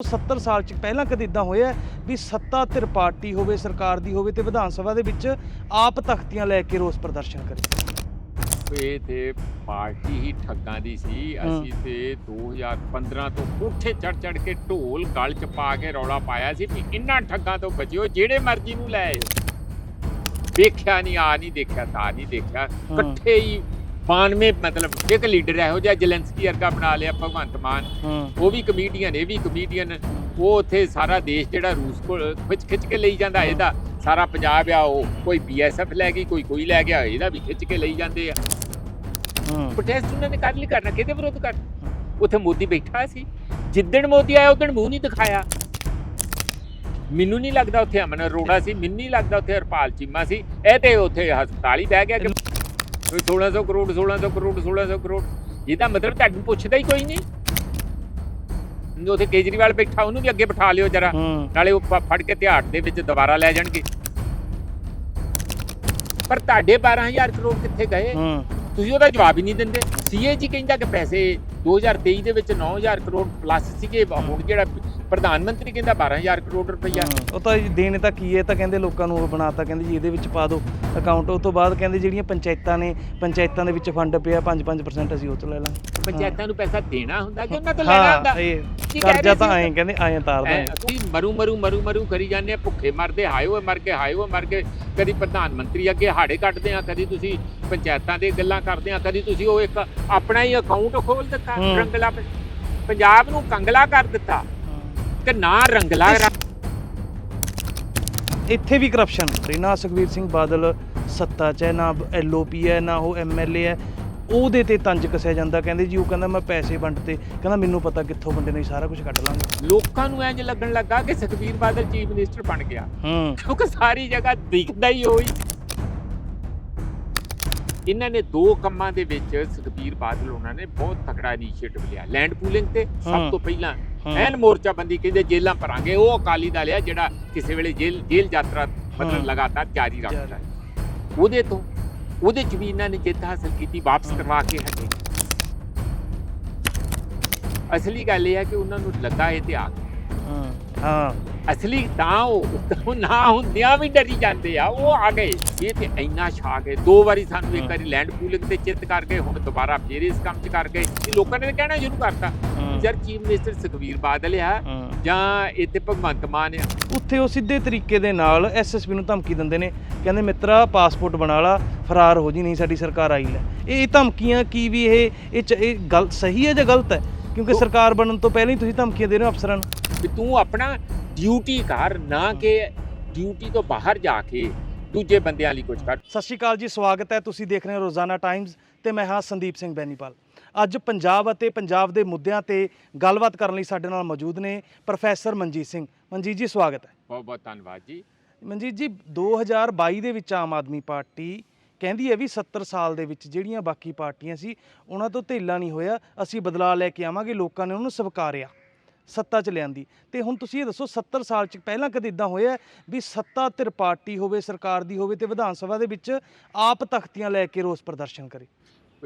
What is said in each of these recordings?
70 ਸਾਲ ਚ ਪਹਿਲਾਂ ਕਦੇ ਇਦਾਂ ਹੋਇਆ ਵੀ ਸੱਤਾ ਧਿਰ ਪਾਰਟੀ ਹੋਵੇ ਸਰਕਾਰ ਦੀ ਹੋਵੇ ਤੇ ਵਿਧਾਨ ਸਭਾ ਦੇ ਵਿੱਚ ਆਪ ਤਖਤੀਆਂ ਲੈ ਕੇ ਰੋਸ ਪ੍ਰਦਰਸ਼ਨ ਕਰੇ। ਇਹ ਤੇ ਪਾਰਟੀ ਹੀ ਠੱਗਾਂ ਦੀ ਸੀ। ਅਸੀਂ ਤੇ 2015 ਤੋਂ ਕੋਠੇ ਚੜ ਚੜ ਕੇ ਢੋਲ ਗਲ ਚ ਪਾ ਕੇ ਰੌਲਾ ਪਾਇਆ ਸੀ ਵੀ ਇਹਨਾਂ ਠੱਗਾਂ ਤੋਂ ਬਚਿਓ ਜਿਹੜੇ ਮਰਜ਼ੀ ਨੂੰ ਲੈ ਆਇਓ। ਦੇਖਿਆ ਨਹੀਂ ਆ ਨਹੀਂ ਦੇਖਿਆ ਤਾਂ ਨਹੀਂ ਦੇਖਿਆ। ਇਕੱਠੇ ਹੀ 92 ਮਤਲਬ ਇੱਕ ਲੀਡਰ ਇਹੋ ਜਿਹਾ ਜਲੈਂਸਕੀ ਵਰਗਾ ਬਣਾ ਲਿਆ ਭਗਵੰਤ ਮਾਨ। ਉਹ ਵੀ ਕਮੇਡੀਅਨ ਇਹ ਵੀ ਕਮੇਡੀਅਨ ਉਹ ਉੱਥੇ ਸਾਰਾ ਦੇਸ਼ ਜਿਹੜਾ ਰੂਸ ਕੋਲ ਖਿੱਚ ਖਿੱਚ ਕੇ ਲਈ ਜਾਂਦਾ ਇਹਦਾ ਸਾਰਾ ਪੰਜਾਬ ਆ ਉਹ ਕੋਈ ਬੀਐਸਐਫ ਲੈ ਗਈ ਕੋਈ ਕੋਈ ਲੈ ਗਿਆ ਇਹਦਾ ਵੀ ਖਿੱਚ ਕੇ ਲਈ ਜਾਂਦੇ ਆ। ਪ੍ਰੋਟੈਸਟ ਉਹਨਾਂ ਨੇ ਕਰ ਲਈ ਕਰਨਾ ਕਿਹਦੇ ਵਿਰੁੱਧ ਕਰ? ਉੱਥੇ ਮੋਦੀ ਬੈਠਾ ਸੀ। ਜਿੱਦਣ ਮੋਦੀ ਆਇਆ ਉਦੋਂ ਮੂੰਹ ਨਹੀਂ ਦਿਖਾਇਆ। ਮੈਨੂੰ ਨਹੀਂ ਲੱਗਦਾ ਉੱਥੇ ਅਮਨ ਅਰੋੜਾ ਸੀ ਮੈਨੂੰ ਨਹੀਂ ਲੱਗਦਾ ਉੱਥੇ ਹਰਪਾਲ ਚੀਮਾ ਸੀ। ਇਹ ਤੇ ਉੱਥੇ ਹਸਪਤਾਲ ਹੀ ਬਹਿ ਗਿਆ ਕਿ ਕੋਈ 1600 ਕਰੋੜ 1600 ਕਰੋੜ 1600 ਕਰੋੜ। ਇਹਦਾ ਮਤਲਬ ਤੁਹਾਨੂੰ ਪੁੱਛਦਾ ਹੀ ਕੋਈ ਨਹੀਂ। ਉੱਥੇ ਕੇਜਰੀਵਾਲ ਬੈਠਾ ਉਹਨੂੰ ਵੀ ਅੱਗੇ ਬਿਠਾ ਲਿਓ ਜਰਾ। ਨਾਲੇ ਉਹ ਫੜ ਕੇ ਤਿਹਾੜ ਦੇ ਵਿੱਚ ਦੁਬਾਰਾ ਲੈ ਜਾਣਗੇ। ਪਰ ਤੁਹਾਡੇ 12000 ਕਰੋੜ ਕਿੱਥੇ ਗਏ? ਤੁਸੀਂ ਉਹਦਾ ਜਵਾਬ ਹੀ ਨਹੀਂ ਦਿੰਦੇ। ਸੀਏਜੀ ਕਹਿੰਦਾ ਕਿ ਪੈਸੇ 2023 ਦੇ ਵਿੱਚ 9000 ਕਰੋੜ ਪਲੱਸ ਸੀਗੇ ਹੁਣ ਜਿਹੜਾ ਪ੍ਰਧਾਨ ਮੰਤਰੀ ਕਹਿੰਦਾ 12000 ਕਰੋੜ ਰੁਪਈਆ। ਉਹ ਤਾਂ ਜੀ ਦੇਣ ਤਾਂ ਕੀ ਹੈ ਤਾਂ ਕਹਿੰਦੇ ਲੋਕਾਂ ਨੂੰ ਉਹ ਬਣਾਤਾ ਕਹਿੰਦੇ ਜੀ ਇਹਦੇ ਵਿੱਚ ਪਾ ਦਿਓ ਅਕਾਊਂਟ ਉਹ ਤੋਂ ਬਾਅਦ ਕਹਿੰਦੇ ਜਿਹੜੀਆਂ ਪੰਚਾਇਤਾਂ ਨੇ ਪੰਚਾਇਤਾਂ ਦੇ ਵਿੱਚ ਫੰਡ ਪਿਆ 5-5% ਅਸੀਂ ਉਹ ਤੋਂ ਲੈ ਲਾਂਗੇ। ਪੰਚਾਇਤਾਂ ਨੂੰ ਪੈਸਾ ਦੇਣਾ ਹੁੰਦਾ ਕਿ ਉਹਨਾਂ ਤੋਂ ਲੈਣਾ ਹੁੰਦਾ? ਇਹ ਕਰਜ਼ਾ ਤਾਂ? ਐਂ ਕਹਿੰਦੇ ਐਂ ਤਾਰਦਾ ਤੁਸੀਂ ਮਰੂ ਮਰੂ ਮਰੂ ਮਰੂ ਕਰੀ ਜਾਂਦੇ ਆ ਭੁੱਖੇ ਮਰਦੇ ਹਾਏ ਓਏ ਮਰ ਕੇ ਹਾਏ ਓਏ ਮਰ ਕੇ ਕਦੀ ਪ੍ਰਧਾਨ ਮੰਤਰੀ ਅੱਗੇ ਹਾੜੇ ਕੱਢਦੇ ਆ ਕਦੀ ਤੁਸੀਂ ਪੰਚਾਇਤਾਂ ਦੇ ਗੱਲਾਂ ਕਰਦੇ ਆ ਕਦੀ ਤੁਸੀਂ ਉਹ ਇੱਕ ਆਪਣਾ ਹੀ ਅਕਾਊਂਟ ਖੋਲ ਦਿੱਤਾ। ਰੰਗਲਾ ਪੰਜਾਬ ਨੂੰ ਕੰਗਲਾ ਕਰ ਦਿੱਤਾ। ਕਿ ਨਾ ਰੰਗਲਾ ਇੱਥੇ ਵੀ ਕਰਪਸ਼ਨ ਨਾ ਸੁਖਵੀਰ ਸਿੰਘ ਬਾਦਲ ਸੱਤਾ 'ਚ ਹੈ ਨਾ ਐਲਓਪੀ ਹੈ ਨਾ ਉਹ ਐਮਐਲਏ ਹੈ। ਉਹਦੇ ਤੇ ਤੰਜ ਕਸਿਆ ਜਾਂਦਾ। ਕਹਿੰਦੇ ਜੀ ਉਹ ਕਹਿੰਦਾ ਮੈਂ ਪੈਸੇ ਵੰਡਤੇ ਕਹਿੰਦਾ ਮੈਨੂੰ ਪਤਾ ਕਿੱਥੋਂ ਵੰਡੇ ਨੇ ਸਾਰਾ ਕੁਝ ਕੱਢ ਲਾਂਗੇ। ਲੋਕਾਂ ਨੂੰ ਇੰਜ ਲੱਗਣ ਲੱਗਾ ਕਿ ਸੁਖਬੀਰ ਬਾਦਲ ਚੀਫ ਮਿਨਿਸਟਰ ਬਣ ਗਿਆ। ਹੂੰ। ਕਿਉਂਕਿ ਸਾਰੀ ਜਗ੍ਹਾ ਦਿਖਦਾ ਹੀ ਹੋਈ ਇਹਨਾਂ ਨੇ ਦੋ ਕੰਮਾਂ ਦੇ ਵਿੱਚ ਸੁਖਬੀਰ ਬਾਦਲ ਉਹਨਾਂ ਨੇ ਬਹੁਤ ਤਕੜਾ ਇਨੀਸ਼ੀਏਟਿਵ ਲਿਆ। ਲੈਂਡ ਪੂਲਿੰਗ ਤੇ। ਸਭ ਤੋਂ ਪਹਿਲਾਂ। ਐਨ ਮੋਰਚਾਬੰਦੀ ਕਹਿੰਦੇ ਜੇਲਾਂ ਭਰਾਂਗੇ ਉਹ ਅਕਾਲੀ ਦਲ ਆ ਜਿਹੜਾ ਕਿਸੇ ਵੇਲੇ ਜੇਲ੍ਹ ਜੇਲ੍ਹ ਯਾਤਰਾ। ਮਤਲਬ ਲਗਾਤਾਰ ਜਾਰੀ ਰੱਖਦਾ ਹੈ। ਉਹਦੇ ਤੋਂ ਉਹਦੇ ਚ ਵੀ ਇਹਨਾਂ ਨੇ ਜਿੱਤ ਹਾਸਲ ਕੀਤੀ ਵਾਪਸ। ਕਰਵਾ ਕੇ ਹਟੇ। ਅਸਲੀ ਗੱਲ ਇਹ ਹੈ ਕਿ ਉਹਨਾਂ ਨੂੰ ਲੱਗਾ ਇਹ ਤੇ ਆ ਹਾਂ ਹਾਂ। ਅਸਲੀ ਤਾਂ ਉਹ ਨਾ ਹੁੰਦਿਆਂ ਵੀ ਡਰੀ ਜਾਂਦੇ ਆ ਉਹ ਆ ਗਏ। ਇਹ ਤੇ ਇੰਨਾ ਛਾ ਗਏ ਦੋ ਵਾਰੀ ਸਾਨੂੰ ਇੱਕ। ਵਾਰੀ ਲੈਂਡ ਪੂਲਿੰਗ ਤੇ ਚਿੱਤ ਕਰ ਗਏ ਹੁਣ ਦੁਬਾਰਾ ਫੇਰ ਇਸ ਕੰਮ 'ਚ ਕਰ ਗਏ। ਇਹ ਲੋਕਾਂ ਨੇ ਕਹਿਣਾ ਸ਼ੁਰੂ ਕਰਤਾ। ਜਦ ਚੀਫ ਮਿਨਿਸਟਰ ਸੁਖਵੀਰ ਬਾਦਲ ਆ ਜਾਂ ਇੱਥੇ ਭਗਵੰਤ ਮਾਨ ਆ। ਉੱਥੇ ਉਹ ਸਿੱਧੇ ਤਰੀਕੇ ਦੇ ਨਾਲ ਐਸਐਸਪੀ ਨੂੰ ਧਮਕੀ ਦਿੰਦੇ ਨੇ ਕਹਿੰਦੇ ਮਿੱਤਰਾ ਪਾਸਪੋਰਟ ਬਣਾ ਲਾ ਫਰਾਰ ਹੋ ਜੀ ਨਹੀਂ ਸਾਡੀ ਸਰਕਾਰ ਆਈ ਲੈ। ਇਹ ਧਮਕੀਆਂ ਕੀ ਵੀ ਇਹ ਇਹ ਗਲਤ ਸਹੀ ਹੈ ਜਾਂ ਗਲਤ ਹੈ? ਕਿਉਂਕਿ ਸਰਕਾਰ ਬਣਨ ਤੋਂ ਪਹਿਲਾਂ ਹੀ ਤੁਸੀਂ ਧਮਕੀਆਂ ਦੇ ਰਹੇ ਹੋ ਅਫਸਰਾਂ ਨੂੰ। ਵੀ ਤੂੰ ਆਪਣਾ ਡਿਊਟੀ ਕਰ ਨਾ ਕਿ ਡਿਊਟੀ ਤੋਂ ਬਾਹਰ ਜਾ ਕੇ ਦੂਜੇ ਬੰਦਿਆਂ ਲਈ ਕੁਝ ਕਰ। ਸਤਿ ਸ਼੍ਰੀ ਅਕਾਲ ਜੀ ਸਵਾਗਤ ਹੈ। ਤੁਸੀਂ ਦੇਖ ਰਹੇ ਹੋ ਰੋਜ਼ਾਨਾ ਟਾਈਮਜ਼ ਤੇ ਮੈਂ ਹਾਂ ਸੰਦੀਪ ਸਿੰਘ ਬੈਨੀਪਾਲ। ਅੱਜ ਪੰਜਾਬ ਅਤੇ ਪੰਜਾਬ ਦੇ ਮੁੱਦਿਆਂ ਤੇ ਗੱਲਬਾਤ ਕਰਨ ਲਈ ਸਾਡੇ ਨਾਲ ਮੌਜੂਦ ਨੇ ਪ੍ਰੋਫੈਸਰ ਮਨਜੀਤ ਸਿੰਘ। ਮਨਜੀਤ ਜੀ ਸਵਾਗਤ ਹੈ। ਬਹੁਤ ਬਹੁਤ ਧੰਨਵਾਦ ਜੀ। ਮਨਜੀਤ ਜੀ 2022 ਦੇ ਵਿੱਚ ਆਮ ਆਦਮੀ ਪਾਰਟੀ ਕਹਿੰਦੀ ਹੈ ਵੀ 70 ਸਾਲ ਦੇ ਵਿੱਚ ਜਿਹੜੀਆਂ ਬਾਕੀ ਪਾਰਟੀਆਂ ਸੀ ਉਹਨਾਂ ਤੋਂ ਧੇਲਾ ਨਹੀਂ ਹੋਇਆ। ਅਸੀਂ ਬਦਲਾਅ ਲੈ ਕੇ ਆਵਾਂਗੇ ਲੋਕਾਂ ਨੇ ਉਹਨੂੰ ਸਵੀਕਾਰਿਆ ਸੱਤਾ ਚ ਲਿਆਂਦੀ। ਤੇ ਹੁਣ ਤੁਸੀਂ ਇਹ ਦੱਸੋ 70 ਸਾਲ ਚ ਪਹਿਲਾਂ ਕਦੇ ਇਦਾਂ ਹੋਇਆ ਵੀ ਸੱਤਾ ਧਿਰ ਪਾਰਟੀ ਹੋਵੇ ਸਰਕਾਰ ਦੀ ਹੋਵੇ ਤੇ ਵਿਧਾਨ ਸਭਾ ਦੇ ਵਿੱਚ ਆਪ ਤਖਤੀਆਂ ਲੈ ਕੇ ਰੋਸ ਪ੍ਰਦਰਸ਼ਨ ਕਰੇ?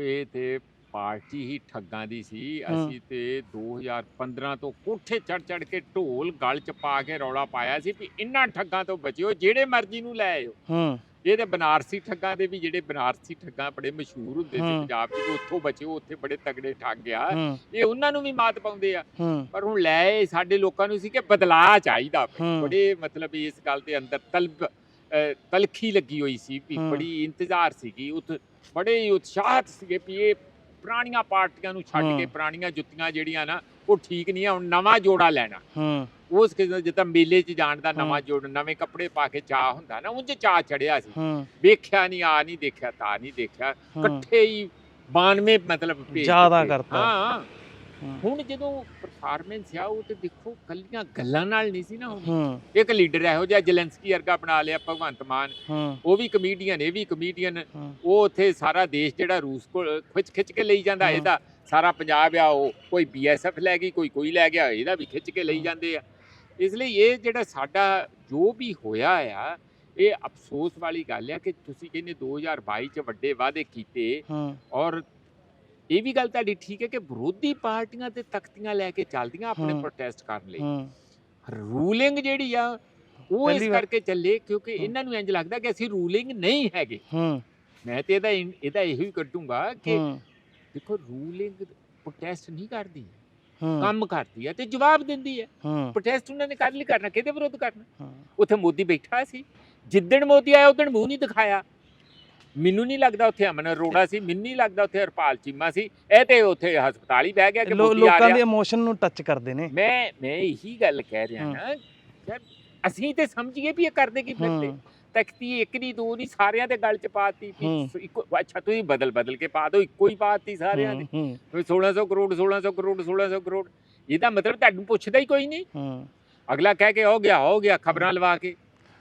ਇਹ ਤੇ ਪਾਰਟੀ ਹੀ ਠੱਗਾਂ ਦੀ ਸੀ। ਅਸੀਂ ਤੇ 2015 ਤੋਂ ਕੋਠੇ ਚੜ ਚੜ ਕੇ ਢੋਲ ਗਲ ਚ ਪਾ ਕੇ ਰੌਲਾ ਪਾਇਆ ਸੀ ਵੀ ਇਹਨਾਂ ਠੱਗਾਂ ਤੋਂ ਬਚਿਓ ਜਿਹੜੇ ਮਰਜ਼ੀ ਨੂੰ ਲੈ ਆਇਓ। ਹੂੰ। ਇਹ ਤੇ ਬਨਾਰਸੀ ਠੱਗਾਂ ਦੇ ਵੀ ਜਿਹੜੇ ਬਨਾਰਸੀ ਠੱਗਾਂ ਬੜੇ ਮਸ਼ਹੂਰ ਹੁੰਦੇ ਸੀ। ਪੰਜਾਬ 'ਚ ਉੱਥੋਂ ਬਚਿਓ ਉੱਥੇ ਬੜੇ ਤਗੜੇ ਠੱਗ ਆ। ਇਹ ਉਹਨਾਂ ਨੂੰ ਵੀ ਮਾਤ ਪਾਉਂਦੇ ਆ। ਪਰ ਹੁਣ ਲੈ ਸਾਡੇ ਲੋਕਾਂ ਨੂੰ ਸੀ ਕਿ ਬਦਲਾਅ ਚਾਹੀਦਾ। ਬੜੇ ਮਤਲਬ ਇਸ ਗੱਲ ਦੇ ਅੰਦਰ ਤਲਬ ਤਲਖੀ ਲੱਗੀ ਹੋਈ ਸੀ ਵੀ। ਬੜੀ ਇੰਤਜ਼ਾਰ ਸੀਗੀ। ਉਤ ਬੜੇ ਉਤਸ਼ਾਹਤ ਸੀਗੇ ਵੀ ਇਹ ਪੁਰਾਣੀਆਂ ਪਾਰਟੀਆਂ ਨੂੰ ਛੱਡ। ਕੇ ਪੁਰਾਣੀਆਂ ਜੁੱਤੀਆਂ ਜਿਹੜੀਆਂ ਨਾ ਉਹ ਠੀਕ ਨਹੀਂ ਆ ਹੁਣ ਨਵਾਂ ਜੋੜਾ ਲੈਣਾ ਹੂੰ ਉਸ ਕਿਸਮ ਜਿੱਦਾਂ ਮੇਲੇ 'ਚ ਜਾਣ ਦਾ। ਨਵਾਂ ਜੋੜ ਨਵੇਂ ਕੱਪੜੇ ਪਾ ਕੇ ਚਾਹ ਹੁੰਦਾ ਨਾ ਉਂਝ ਚਾਹ ਚੜਿਆ ਸੀ ਵੇਖਿਆ ਨਹੀਂ ਆ ਨਹੀਂ ਦੇਖਿਆ ਤਾਂ ਨਹੀਂ ਦੇਖਿਆ। ਇਕੱਠੇ ਹੀ 92 ਮਤਲਬ ਜ਼ਿਆਦਾ। ਕਰਤਾ। ਹੂੰ। ਹੁਣ ਜਦੋਂ ਪਰਫਾਰਮੈਂਸ ਆ ਉਹ ਤੇ ਦੇਖੋ ਕੱਲੀਆਂ ਗੱਲਾਂ ਨਾਲ ਨਹੀਂ ਸੀ ਨਾ ਹੋਣੀ। ਹੂੰ। ਇੱਕ ਲੀਡਰ ਇਹੋ ਜਿਹਾ ਜਲੈਂਸਕੀ ਵਰਗਾ ਬਣਾ ਲਿਆ ਭਗਵੰਤ ਮਾਨ। ਹੂੰ। ਉਹ ਵੀ ਕਮੇਡੀਅਨ ਇਹ ਵੀ ਕਮੇਡੀਅਨ ਹੂੰ। ਉਹ ਉੱਥੇ ਸਾਰਾ ਦੇਸ਼ ਜਿਹੜਾ ਰੂਸ ਕੋਲ ਖਿੱਚ ਖਿੱਚ ਕੇ ਲਈ ਜਾਂਦਾ ਹਾਂ। ਇਹਦਾ ਸਾਰਾ ਪੰਜਾਬ ਆ ਉਹ ਕੋਈ ਬੀਐਸਐਫ ਲੈ ਗਈ ਕੋਈ ਕੋਈ ਲੈ ਗਿਆ ਇਹਦਾ ਵੀ ਖਿੱਚ ਕੇ ਲਈ ਜਾਂਦੇ ਆ। ਇਸ ਲਈ ਇਹ ਜਿਹੜਾ ਸਾਡਾ ਜੋ ਵੀ ਹੋਇਆ ਆ ਇਹ ਅਫਸੋਸ ਵਾਲੀ ਗੱਲ ਆ ਕਿ ਤੁਸੀਂ ਕਹਿੰਦੇ 2022 ਚ ਵੱਡੇ ਵਾਅਦੇ ਕੀਤੇ ਹੂੰ। ਔਰ ਇਹ ਵੀ ਗੱਲ ਤੁਹਾਡੀ ਠੀਕ ਹੈ ਕਿ ਵਿਰੋਧੀ ਪਾਰਟੀਆਂ ਤੇ ਤਖਤੀਆਂ ਲੈ ਕੇ ਚੱਲਦੀਆਂ ਆਪਣੇ। ਪ੍ਰੋਟੈਸਟ ਕਰਨ ਲਈ। ਰੂਲਿੰਗ ਜਿਹੜੀ ਆ ਉਹ ਇਸ ਕਰਕੇ ਚੱਲੇ ਕਿਉਂਕਿ। ਇਹਨਾਂ ਨੂੰ ਇੰਜ ਲੱਗਦਾ ਕਿ ਅਸੀਂ ਰੂਲਿੰਗ ਨਹੀਂ ਹੈਗੇ। ਮੈਂ ਤੇ ਇਹਦਾ ਇਹਦਾ ਇਹੋ ਹੀ ਕੱਢੂੰਗਾ ਕਿ ਦੇਖੋ ਰੂਲਿੰਗ ਪ੍ਰੋਟੈਸਟ ਨਹੀਂ ਕਰਦੀ ਕੰਮ ਕਰਦੀ ਹੈ ਤੇ ਜਵਾਬ ਦਿੰਦੀ ਹੈ। ਪ੍ਰੋਟੈਸਟ ਉਹਨਾਂ ਨੇ ਕਰ ਲਈ ਕਰਨਾ ਕਿਹਦੇ ਵਿਰੁੱਧ ਕਰਨਾ? ਉੱਥੇ ਮੋਦੀ ਬੈਠਾ ਸੀ। ਜਿੱਦਣ ਮੋਦੀ ਆਇਆ ਉਦੋਂ ਮੂੰਹ ਨਹੀਂ ਦਿਖਾਇਆ। ਮੈਨੂੰ ਨਹੀਂ ਲੱਗਦਾ ਉੱਥੇ ਅਮਨ ਅਰੋੜਾ ਸੀ ਮੈਨੂੰ ਨਹੀਂ ਲੱਗਦਾ ਉੱਥੇ ਹਰਪਾਲ ਚੀਮਾ ਸੀ। ਇਹ ਤੇ ਉੱਥੇ ਹਸਪਤਾਲ ਹੀ ਬਹਿ ਗਿਆ ਕਿ ਲੋ- ਮੋਦੀ ਆ ਲੋਕਾਂ ਰਿਹਾ। ਦੇ ਇਮੋਸ਼ਨ ਨੂੰ ਟੱਚ ਕਰਦੇ ਨੇ। ਮੈਂ ਮੈਂ ਇਹੀ ਗੱਲ ਕਹਿ ਰਿਹਾ ਹੂੰ। ਨਾ ਯਾਰ ਅਸੀਂ ਤੇ ਸਮਝੀਏ ਵੀ ਇਹ ਕਰਦੇ ਕੀ ਫਿਰਦੇ। ਹੂੰ। ਤਖਤੀ ਇੱਕ ਨਹੀਂ ਦੋ ਨਹੀਂ ਸਾਰਿਆਂ ਦੇ ਗਲ ਚ ਪਾਤੀ ਵੀ। ਇੱਕੋ ਅੱਛਾ ਤੁਸੀਂ ਬਦਲ ਬਦਲ ਕੇ ਪਾ ਦਿਓ ਇੱਕੋ ਹੀ ਪਾਤੀ ਸਾਰਿਆਂ ਦੀ ਹੂੰ ਵੀ 1600 ਕਰੋੜ 1600 ਕਰੋੜ 1600 ਕਰੋੜ। ਇਹਦਾ ਮਤਲਬ ਤੁਹਾਨੂੰ ਪੁੱਛਦਾ ਹੀ ਕੋਈ ਨਹੀਂ। ਹੂੰ। ਅਗਲਾ ਕਹਿ ਕੇ ਹੋ ਗਿਆ ਹੋ ਗਿਆ ਖਬਰਾਂ ਲਵਾ ਕੇ।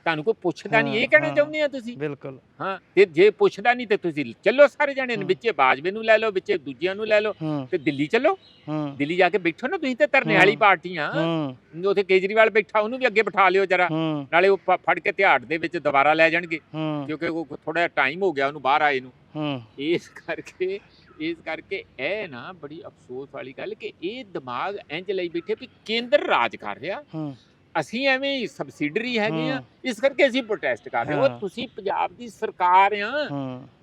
ਤੁਹਾਨੂੰ ਕੋਈ ਪੁੱਛਦਾ ਨਹੀਂ ਇਹ ਕਹਿਣਾ। ਚਾਹੁੰਦੇ ਆ ਤੁਸੀਂ? ਬਿਲਕੁਲ। ਹਾਂ ਤੇ ਜੇ ਪੁੱਛਦਾ ਨਹੀਂ ਤੇ ਤੁਸੀਂ ਚੱਲੋ ਸਾਰੇ ਜਾਣੇ। ਵਿੱਚੇ ਬਾਜਵੇ ਨੂੰ ਲੈ ਲਓ ਵਿੱਚੇ ਦੂਜਿਆਂ ਨੂੰ ਲੈ ਲਓ ਤੇ ਦਿੱਲੀ ਚੱਲੋ। ਦਿੱਲੀ ਜਾ ਕੇ ਬੈਠੋ ਨਾ ਤੁਸੀਂ ਤੇ ਧਰਨੇ ਵਾਲੀ। ਪਾਰਟੀਆਂ। ਹੂੰ। ਉੱਥੇ ਕੇਜਰੀਵਾਲ ਬੈਠਾ ਉਹਨੂੰ ਵੀ ਅੱਗੇ ਬਿਠਾ ਲਿਓ ਜਰਾ। ਨਾਲੇ ਉਹ ਫੜ ਕੇ ਤਿਹਾੜ ਦੇ ਵਿੱਚ ਦੁਬਾਰਾ ਲੈ ਜਾਣਗੇ। ਕਿਉਂਕਿ ਉਹ ਥੋੜਾ ਟਾਈਮ ਹੋ ਗਿਆ ਉਹਨੂੰ ਬਾਹਰ ਆਏ ਨੂੰ। ਹੂੰ। ਇਸ ਕਰਕੇ ਇਸ ਕਰਕੇ ਇਹ ਨਾ ਬੜੀ ਅਫਸੋਸ ਵਾਲੀ ਗੱਲ ਕਿ ਇਹ ਦਿਮਾਗ ਇੰਜ ਲਈ ਬੈਠੇ ਵੀ ਕੇਂਦਰ ਰਾਜ ਕਰ ਰਿਹਾ। ਹੂੰ। ਅਸੀਂ ਐਵੇਂ ਹੀ ਸਬਸਿਡਰੀ ਹੈਗੇ ਆ। ਇਸ ਕਰਕੇ ਅਸੀਂ ਪ੍ਰੋਟੈਸਟ ਕਰ ਰਹੇ। ਉਹ ਤੁਸੀਂ ਪੰਜਾਬ ਦੀ ਸਰਕਾਰ ਆ।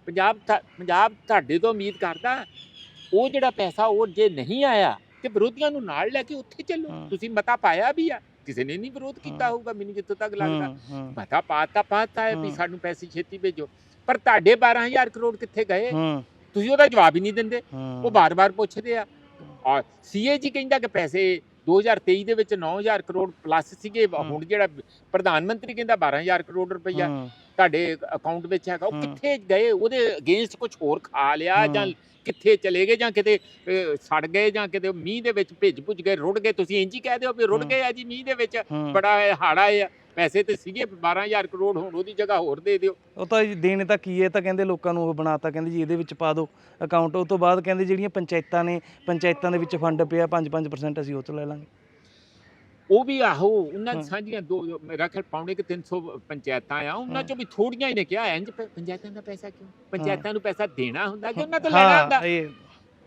ਪੰਜਾਬ ਪੰਜਾਬ ਤੁਹਾਡੇ ਤੋਂ ਉਮੀਦ ਕਰਦਾ ਉਹ ਜਿਹੜਾ ਪੈਸਾ ਉਹ ਜੇ ਨਹੀਂ ਆਇਆ ਤੇ ਵਿਰੋਧੀਆਂ ਨੂੰ ਨਾਲ ਲੈ ਕੇ ਉੱਥੇ ਚੱਲੋ। ਤੁਸੀਂ ਮਤਾ ਪਾਇਆ ਵੀ ਆ। ਕਿਸੇ ਨੇ ਨਹੀਂ ਵਿਰੋਧ ਕੀਤਾ। ਹੋਊਗਾ ਮੈਨੂੰ ਜਿੱਥੋਂ ਤੱਕ ਲੱਗਦਾ। ਮਤਾ ਪਾਤਾ ਪਾਤਾ ਹੈ ਵੀ। ਸਾਨੂੰ ਪੈਸੇ ਛੇਤੀ ਭੇਜੋ। ਪਰ ਤੁਹਾਡੇ 12000 ਕਰੋੜ ਕਿੱਥੇ ਗਏ? ਤੁਸੀਂ ਉਹਦਾ ਜਵਾਬ ਹੀ ਨਹੀਂ ਦਿੰਦੇ। ਉਹ ਬਾਰ-ਬਾਰ ਪੁੱਛਦੇ ਆ। ਔਰ ਸੀਏਜੀ ਕਹਿੰਦਾ ਕਿ ਪੈਸੇ 2023 ਦੇ ਵਿੱਚ 9000 ਕਰੋੜ ਪਲੱਸ ਸੀਗੇ ਹੂੰ। ਹੁਣ ਜਿਹੜਾ ਪ੍ਰਧਾਨ ਮੰਤਰੀ ਕਹਿੰਦਾ 12000 ਕਰੋੜ ਰੁਪਈਆ ਹੂੰ, ਤੁਹਾਡੇ ਅਕਾਊਂਟ ਵਿੱਚ ਹੈਗਾ ਉਹ ਹੂੰ। ਕਿੱਥੇ ਗਏ ਉਹਦੇ ਅਗੇਂਸਟ ਕੁਝ ਹੋਰ ਖਾ ਲਿਆ ਹੂੰ। ਜਾਂ ਕਿੱਥੇ ਚਲੇ ਗਏ ਜਾਂ ਕਿਤੇ ਸੜ ਗਏ ਜਾਂ ਕਿਤੇ ਮੀਂਹ ਦੇ ਵਿੱਚ ਭਿੱਜ ਭੁੱਜ ਗਏ ਰੁੜ ਗਏ ਤੁਸੀਂ ਇੰਜ ਹੀ ਕਹਿ ਦਿਓ ਵੀ ਰੁੜ ਹੂੰ। ਗਏ ਆ ਜੀ ਮੀਂਹ ਦੇ ਵਿੱਚ ਹੂੰ। ਬੜਾ ਹਾੜਾ ਆ ਪੈਸੇ ਤੇ ਸੀਗੇ 12000 ਕਰੋੜ ਹੁਣ ਉਹਦੀ ਜਗ੍ਹਾ ਹੋਰ ਦੇ ਦਿਓ। ਉਹ ਤਾਂ ਜੀ ਦੇਣੇ ਤਾਂ ਕੀ ਹੈ ਤਾਂ ਕਹਿੰਦੇ ਲੋਕਾਂ ਨੂੰ ਉਹ ਬਣਾਤਾ ਕਹਿੰਦੇ ਜੀ ਇਹਦੇ ਵਿੱਚ ਪਾ ਦਿਓ ਅਕਾਊਂਟ ਉਹ ਤੋਂ ਬਾਅਦ ਕਹਿੰਦੇ ਜਿਹੜੀਆਂ ਪੰਚਾਇਤਾਂ ਨੇ ਪੰਚਾਇਤਾਂ ਦੇ ਵਿੱਚ ਫੰਡ ਪਿਆ 5-5% ਅਸੀਂ ਉਹ ਤੋਂ ਲੈ ਲਾਂਗੇ। ਉਹ ਵੀ ਆਹੋ ਉਹਨਾਂ ਹਾਂ। ਸਾਂਝੀਆਂ ਦੋ ਮੇਰਾ ਖਿਆਲ ਪੌਣੇ ਕਿ 300 ਪੰਚਾਇਤਾਂ ਆ ਉਹਨਾਂ। ਚੋਂ ਵੀ ਥੋੜੀਆਂ ਹੀ ਨੇ ਕਿਹਾ ਇੰਜ ਪੰਚਾਇਤਾਂ ਦਾ ਪੈਸਾ ਕਿਉਂ? ਪੰਚਾਇਤਾਂ ਨੂੰ ਪੈਸਾ ਦੇਣਾ ਹੁੰਦਾ ਕਿ ਉਹਨਾਂ ਤੋਂ ਲੈਣਾ ਹੁੰਦਾ?